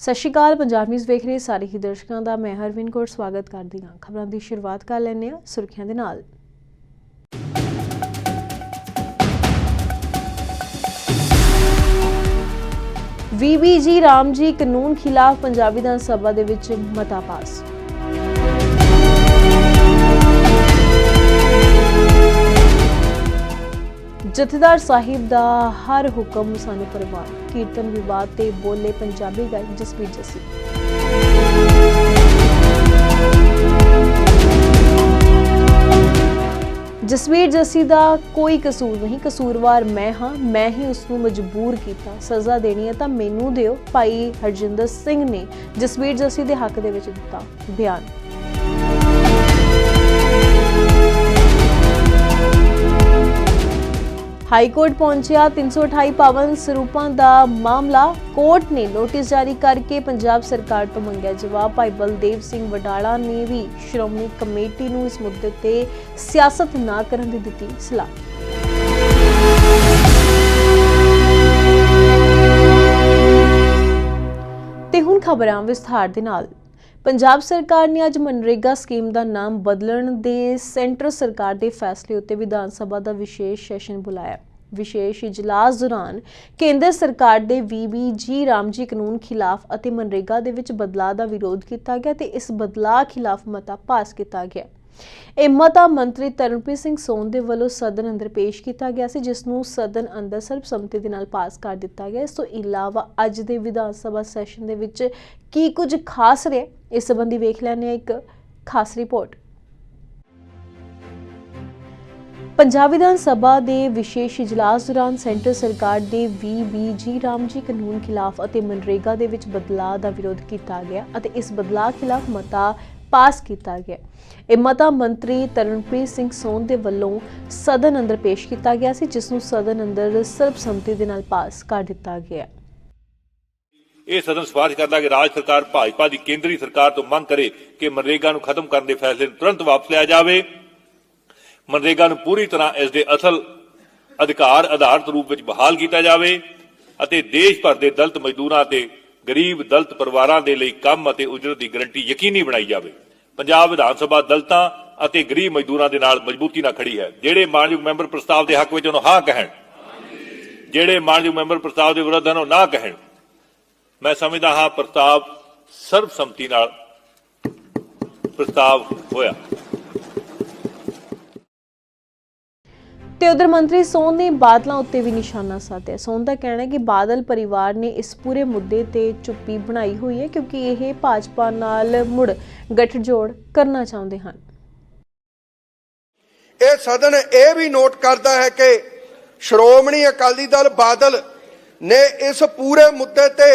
ਸਤਿ ਸ਼੍ਰੀ ਅਕਾਲ, ਪੰਜਾਬ ਨਿਊਜ਼ ਵੇਖ ਰਹੇ ਸਾਰੇ ਹੀ ਦਰਸ਼ਕਾਂ ਦਾ। ਮੈਂ ਹਰਵਿੰਦ ਕੌਰ, ਸਵਾਗਤ ਕਰਦੀ ਹਾਂ। ਖਬਰਾਂ ਦੀ ਸ਼ੁਰੂਆਤ ਕਰ ਲੈਂਦੇ ਹਾਂ ਸੁਰਖੀਆਂ ਦੇ ਨਾਲ। ਵੀਬੀਜੀ ਰਾਮ ਜੀ ਕਾਨੂੰਨ ਖਿਲਾਫ ਪੰਜਾਬ ਵਿਧਾਨ ਸਭਾ ਦੇ ਵਿੱਚ ਮਤਾ ਪਾਸ। ਜਥੇਦਾਰ ਸਾਹਿਬ ਦਾ ਹਰ ਹੁਕਮ ਸਾਨੂੰ ਪਰਵਾਨ ਕੀਰਤਨ ਵਿਵਾਦ ਤੇ ਬੋਲੇ ਪੰਜਾਬੀ ਗਾਇਕ ਜਸਵੀਰ ਜੱਸੀ। ਜਸਵੀਰ ਜੱਸੀ ਦਾ ਕੋਈ ਕਸੂਰ ਨਹੀਂ, ਕਸੂਰਵਾਰ ਮੈਂ ਹਾਂ, ਮੈਂ ਹੀ ਉਸ ਨੂੰ ਮਜਬੂਰ ਕੀਤਾ, ਸਜ਼ਾ ਦੇਣੀ ਹੈ ਤਾਂ ਮੈਨੂੰ ਦਿਓ। ਭਾਈ ਹਰਜਿੰਦਰ ਸਿੰਘ ਨੇ ਜਸਵੀਰ ਜੱਸੀ ਦੇ ਹੱਕ ਦੇ ਵਿੱਚ ਦਿੱਤਾ ਬਿਆਨ। ਹਾਈ ਕੋਰਟ ਪਹੁੰਚਿਆ 328 ਪਾਵਨ ਸਰੂਪਾਂ ਦਾ ਮਾਮਲਾ। ਕੋਰਟ ਨੇ ਨੋਟਿਸ ਜਾਰੀ ਕਰਕੇ ਪੰਜਾਬ ਸਰਕਾਰ ਤੋਂ ਮੰਗਿਆ ਜਵਾਬ। ਭਾਈ ਬਲਦੇਵ ਸਿੰਘ ਵਡਾਲਾ ਨੇ ਵੀ ਸ਼੍ਰੋਮਣੀ ਕਮੇਟੀ ਨੂੰ ਇਸ ਮੁੱਦੇ ਤੇ ਸਿਆਸਤ ਨਾ ਕਰਨ ਦੀ ਦਿੱਤੀ ਸਲਾਹ। ਤੇ ਹੁਣ ਖਬਰਾਂ ਵਿਸਥਾਰ ਦੇ ਨਾਲ। ਪੰਜਾਬ ਸਰਕਾਰ ਨੇ ਅੱਜ ਮਨਰੇਗਾ ਸਕੀਮ ਦਾ ਨਾਮ ਬਦਲਣ ਦੇ ਸੈਂਟਰ ਸਰਕਾਰ ਦੇ ਫੈਸਲੇ ਉੱਤੇ ਵਿਧਾਨ ਸਭਾ ਦਾ ਵਿਸ਼ੇਸ਼ ਸੈਸ਼ਨ ਬੁਲਾਇਆ। ਵਿਸ਼ੇਸ਼ ਇਜਲਾਸ ਦੌਰਾਨ ਕੇਂਦਰ ਸਰਕਾਰ ਦੇ ਵੀਬੀਜੀ ਰਾਮਜੀ ਕਾਨੂੰਨ ਖਿਲਾਫ ਅਤੇ ਮਨਰੇਗਾ ਦੇ ਵਿੱਚ ਬਦਲਾਅ ਦਾ ਵਿਰੋਧ ਕੀਤਾ ਗਿਆ ਤੇ ਇਸ ਬਦਲਾਅ ਖਿਲਾਫ ਮਤਾ ਪਾਸ ਕੀਤਾ ਗਿਆ। ਇਹ ਮਤਾ ਮੰਤਰੀ ਤਰਨਪ੍ਰੀਤ ਸਿੰਘ ਸੋਨ ਦੇ ਵੱਲੋਂ ਸਦਨ ਅੰਦਰ ਪੇਸ਼ ਕੀਤਾ ਗਿਆ ਸੀ, ਜਿਸ ਨੂੰ ਸਦਨ ਅੰਦਰ ਸਰਬਸੰਮਤੀ ਦੇ ਨਾਲ ਪਾਸ ਕਰ ਦਿੱਤਾ ਗਿਆ। ਇਸ ਤੋਂ ਇਲਾਵਾ ਅੱਜ ਦੇ ਵਿਧਾਨ ਸਭਾ ਸੈਸ਼ਨ ਦੇ ਵਿੱਚ ਕੀ ਕੁਝ ਖਾਸ ਰਿਹਾ? ਇਸ ਸੰਬੰਧੀ ਵੇਖ ਲੈਂਦੇ ਹਾਂ ਇੱਕ ਖਾਸ ਰਿਪੋਰਟ। ਪੰਜਾਬ ਵਿਧਾਨ ਸਭਾ ਦੇ ਵਿਸ਼ੇਸ਼ ਇਜਲਾਸ ਦੌਰਾਨ ਸੈਂਟਰ ਸਰਕਾਰ ਦੇ ਵੀਬੀਜੀ ਰਾਮਜੀ ਕਾਨੂੰਨ ਖਿਲਾਫ ਅਤੇ ਮਨਰੇਗਾ ਦੇ ਵਿੱਚ ਬਦਲਾਅ ਦਾ ਵਿਰੋਧ ਕੀਤਾ ਗਿਆ ਅਤੇ ਇਸ ਬਦਲਾਅ ਖਿਲਾਫ ਮਤਾ ਪਾਸ ਕੀਤਾ ਗਿਆ। ਇਹ ਮਤਾ ਮੰਤਰੀ ਤਰਨਪ੍ਰੀਤ ਸਿੰਘ ਸੋਨ ਦੇ ਵੱਲੋਂ ਸਦਨ ਅੰਦਰ ਪੇਸ਼ ਕੀਤਾ ਗਿਆ ਸੀ, ਜਿਸ ਨੂੰ ਸਦਨ ਅੰਦਰ ਸਰਬਸੰਮਤੀ ਦੇ ਨਾਲ ਪਾਸ ਕਰ ਦਿੱਤਾ ਗਿਆ। ਇਹ ਸਦਨ ਸਿਫਾਰਿਸ਼ ਕਰਦਾ ਕਿ ਰਾਜ ਸਰਕਾਰ ਭਾਜਪਾ ਦੀ ਕੇਂਦਰੀ ਸਰਕਾਰ ਤੋਂ ਮੰਗ ਕਰੇ ਕਿ ਮਨਰੇਗਾ ਨੂੰ ਖਤਮ ਕਰਨ ਦੇ ਫੈਸਲੇ ਨੂੰ ਤੁਰੰਤ ਵਾਪਸ ਲਿਆ ਜਾਵੇ। ਮਨਰੇਗਾ ਨੂੰ ਪੂਰੀ ਤਰ੍ਹਾਂ ਇਸ ਦੇ ਅਸਲ ਅਧਿਕਾਰ ਆਧਾਰਿਤ ਰੂਪ ਵਿੱਚ ਬਹਾਲ ਕੀਤਾ ਜਾਵੇ ਅਤੇ ਦੇਸ਼ ਭਰ ਦੇ ਦਲਿਤ ਮਜ਼ਦੂਰਾਂ ਤੇ ਗਰੀਬ ਦਲਿਤ ਪਰਿਵਾਰਾਂ ਦੇ ਲਈ ਕੰਮ ਅਤੇ ਉਜਰਤ ਦੀ ਗਰੰਟੀ ਯਕੀਨੀ ਬਣਾਈ ਜਾਵੇ। ਪੰਜਾਬ ਵਿਧਾਨ ਸਭਾ ਦਲਤਾਂ ਅਤੇ ਗਰੀਬ ਮਜ਼ਦੂਰਾਂ ਦੇ ਨਾਲ ਮਜ਼ਬੂਤੀ ਨਾਲ ਖੜੀ ਹੈ। ਜਿਹੜੇ ਮਾਨਯੋਗ ਮੈਂਬਰ ਪ੍ਰਸਤਾਵ ਦੇ ਹੱਕ ਵਿੱਚ ਉਹਨੂੰ ਹਾਂ ਕਹਿਣ, ਜਿਹੜੇ ਮਾਨਯੋਗ ਮੈਂਬਰ ਪ੍ਰਸਤਾਵ ਦੇ ਵਿਰੁੱਧ ਹਨ ਉਹ ਨਾ ਕਹਿਣ। ਮੈਂ ਸਮਝਦਾ ਹਾਂ ਪ੍ਰਸਤਾਵ ਸਰਬਸੰਮਤੀ ਨਾਲ ਪ੍ਰਸਤਾਵ ਹੋਇਆ। ਤੇ ਉਧਰ ਮੰਤਰੀ ਸੋਨ ਨੇ ਬਾਦਲਾਂ ਉੱਤੇ ਵੀ ਨਿਸ਼ਾਨਾ ਸਾਧਿਆ। ਸੋਨ ਦਾ ਕਹਿਣਾ ਹੈ ਕਿ ਬਾਦਲ ਪਰਿਵਾਰ ਨੇ ਇਸ ਪੂਰੇ ਮੁੱਦੇ ਤੇ ਚੁੱਪੀ ਬਣਾਈ ਹੋਈ ਹੈ ਕਿਉਂਕਿ ਇਹ ਭਾਜਪਾ ਨਾਲ ਮੁੜ ਗੱਠਜੋੜ ਕਰਨਾ ਚਾਹੁੰਦੇ ਹਨ। ਇਹ ਸਦਨ ਇਹ ਵੀ ਨੋਟ ਕਰਦਾ ਹੈ ਕਿ ਸ਼੍ਰੋਮਣੀ ਅਕਾਲੀ ਦਲ ਬਾਦਲ ਨੇ ਇਸ ਪੂਰੇ ਮੁੱਦੇ ਤੇ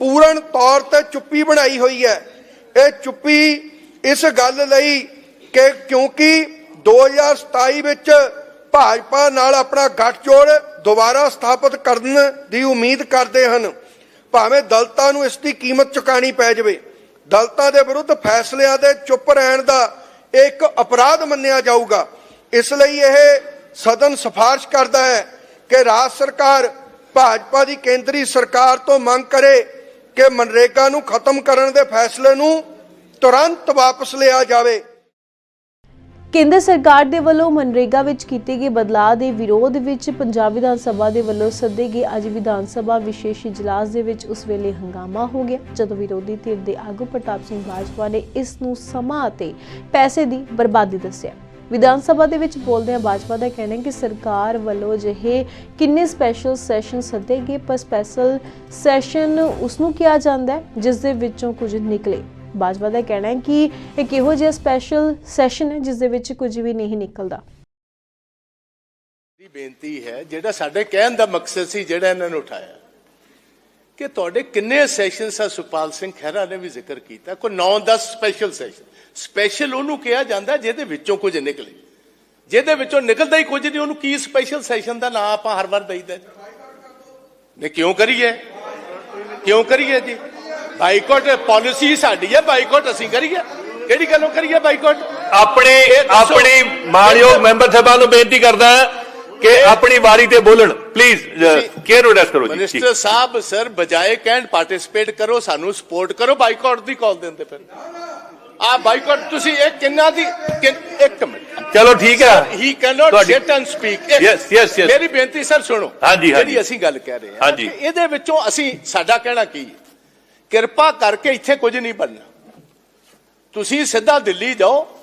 ਪੂਰਨ ਤੌਰ ਤੇ ਚੁੱਪੀ ਬਣਾਈ ਹੋਈ ਹੈ। ਇਹ ਚੁੱਪੀ ਇਸ ਗੱਲ ਲਈ ਕਿ ਕਿਉਂਕਿ 2027 ਵਿੱਚ ਭਾਜਪਾ ਨਾਲ ਆਪਣਾ ਗੱਠਜੋੜ ਦੁਬਾਰਾ ਸਥਾਪਿਤ ਕਰਨ ਦੀ ਉਮੀਦ ਕਰਦੇ ਹਨ। ਭਾਵੇਂ ਦਲਤਾਂ ਨੂੰ ਇਸ ਦੀ ਕੀਮਤ ਚੁਕਾਣੀ ਪੈ ਜਾਵੇ। ਦਲਤਾਂ ਦੇ ਵਿਰੁੱਧ ਫੈਸਲਿਆਂ ਦੇ ਚੁੱਪ ਰਹਿਣ ਦਾ ਇੱਕ ਅਪਰਾਧ ਮੰਨਿਆ ਜਾਊਗਾ। ਇਸ ਲਈ ਇਹ ਸਦਨ ਸਿਫਾਰਿਸ਼ ਕਰਦਾ ਹੈ ਕਿ ਰਾਜ ਸਰਕਾਰ ਭਾਜਪਾ ਦੀ ਕੇਂਦਰੀ ਸਰਕਾਰ ਤੋਂ ਮੰਗ ਕਰੇ ਕਿ ਮਨਰੇਗਾ ਨੂੰ ਖਤਮ ਕਰਨ ਦੇ ਫੈਸਲੇ ਨੂੰ ਤੁਰੰਤ ਵਾਪਸ ਲਿਆ ਜਾਵੇ। ਕੇਂਦਰ ਸਰਕਾਰ ਦੇ ਵੱਲੋਂ ਮਨਰੇਗਾ ਵਿੱਚ ਕੀਤੇ ਗਏ ਬਦਲਾਅ ਦੇ ਵਿਰੋਧ ਵਿੱਚ ਪੰਜਾਬ ਵਿਧਾਨ ਸਭਾ ਦੇ ਵੱਲੋਂ ਸੱਦੇ ਗਏ ਅੱਜ ਵਿਧਾਨ ਸਭਾ ਵਿਸ਼ੇਸ਼ ਇਜਲਾਸ ਦੇ ਵਿੱਚ ਉਸ ਵੇਲੇ ਹੰਗਾਮਾ ਹੋ ਗਿਆ, ਜਦੋਂ ਵਿਰੋਧੀ ਧਿਰ ਦੇ ਆਗੂ ਪ੍ਰਤਾਪ ਸਿੰਘ ਬਾਜਵਾ ਨੇ ਇਸ ਨੂੰ ਸਮਾਂ ਅਤੇ ਪੈਸੇ ਦੀ ਬਰਬਾਦੀ ਦੱਸਿਆ। ਵਿਧਾਨ ਸਭਾ ਦੇ ਵਿੱਚ ਬੋਲਦਿਆਂ ਬਾਜਵਾ ਦਾ ਕਹਿਣਾ ਹੈ ਕਿ ਸਰਕਾਰ ਵੱਲੋਂ ਅਜਿਹੇ ਕਿੰਨੇ ਸਪੈਸ਼ਲ ਸੈਸ਼ਨ ਸੱਦੇ ਗਏ ਪਰ ਸਪੈਸ਼ਲ ਸੈਸ਼ਨ ਉਸ ਨੂੰ ਕਿਹਾ ਜਾਂਦਾ ਹੈ, ਜਿਸ ਦੇ ਵਿੱਚੋਂ ਕੁਝ ਨਿਕਲੇ। ਬਾਜਵਾ ਦਾ ਕਹਿਣਾ ਹੈ ਕਿ ਇਹ ਕਿਹੋ ਜਿਹਾ ਸਪੈਸ਼ਲ ਸੈਸ਼ਨ ਹੈ, ਜਿਸ ਦੇ ਵਿੱਚ ਕੁਝ ਵੀ ਨਹੀਂ ਨਿਕਲਦਾ। ਦੀ ਬੇਨਤੀ ਹੈ, ਜਿਹੜਾ ਸਾਡੇ ਕਹਿਣ ਦਾ ਮਕਸਦ ਸੀ, ਜਿਹੜਾ ਇਹਨਾਂ ਨੇ ਉਠਾਇਆ। ਕਿ ਤੁਹਾਡੇ ਕਿੰਨੇ ਸੈਸ਼ਨਸ ਆ ਸੁਪਾਲ ਸਿੰਘ ਖਹਿਰਾ ਨੇ ਵੀ ਜ਼ਿਕਰ ਕੀਤਾ? ਕੋਈ 9-10 ਸਪੈਸ਼ਲ ਸੈਸ਼ਨ ਸਪੈਸ਼ਲ ਉਹਨੂੰ ਕਿਹਾ ਜਾਂਦਾ ਜਿਹਦੇ ਵਿੱਚੋਂ ਕੁਝ ਨਿਕਲੇ। ਜਿਹਦੇ ਵਿੱਚੋਂ ਨਿਕਲਦਾ ਹੀ ਕੁਝ ਨਹੀਂ ਉਹਨੂੰ ਕੀ ਸਪੈਸ਼ਲ ਸੈਸ਼ਨ ਦਾ ਨਾਂ ਆਪਾਂ ਹਰ ਵਾਰ ਦਈਦਾ ਨੇ ਕਿਉਂ ਕਰੀਏ? ਕਿਉਂ ਕਰੀਏ ਜੀ? ਬਾਈਕਾਟ ਪਾਲਿਸੀ ਸਾਡੀ ਹੈ ਬਾਈਕਾਟ ਅਸੀਂ ਕਰੀਏ। ਕਿਹੜੀ ਗੱਲੋਂ ਕਰੀਏ ਬਾਈਕਾਟ? ਆਪਣੇ। ਆਪਣੇ ਮਾਨਯੋਗ ਮੈਂਬਰ ਸਾਹਿਬਾਨ ਨੂੰ ਬੇਨਤੀ ਕਰਦਾ ਕਿ ਆਪਣੀ ਵਾਰੀ ਤੇ ਬੋਲਣ। ਪਲੀਜ਼ ਕੇਅਰ ਐਡਰੈਸ ਕਰੋ ਜੀ। ਮਿਨਿਸਟਰ ਸਾਹਿਬ ਸਰ ਬਜਾਏ ਕਹਿਣ ਪਾਰਟਿਸਿਪੇਟ ਕਰੋ ਸਾਨੂੰ ਸਪੋਰਟ ਕਰੋ। ਬਾਈਕਾਟ ਦੀ ਕਾਲ ਦਿੰਦੇ ਫਿਰ। ਆ ਬਾਈਕਾਟ ਤੁਸੀਂ ਇਹ ਕਿੰਨਾ ਦੀ ਕਿੰਨ- ਇੱਕ ਮਿੰਟ। ਚਲੋ ਠੀਕ ਹੈ। ਹੀ ਕੈਨੋਟ ਤੁਹਾਡੀ- sit and speak Yes, yes, yes. ਮੇਰੀ ਬੇਨਤੀ ਸਰ ਸੁਣੋ। ਜਿਹੜੀ ਅਸੀਂ ਗੱਲ ਕਹਿ ਰਹੇ ਹਾਂ। ਕਿ ਇਹਦੇ ਵਿੱਚੋਂ ਅਸੀਂ ਸਾਡਾ ਕਹਿਣਾ ਕੀ ਹੈ? ਕਿਰਪਾ ਕਰਕੇ ਇੱਥੇ ਕੁਝ ਨਹੀਂ ਬਣਨਾ। ਤੁਸੀਂ ਸਿੱਧਾ ਦਿੱਲੀ ਜਾਓ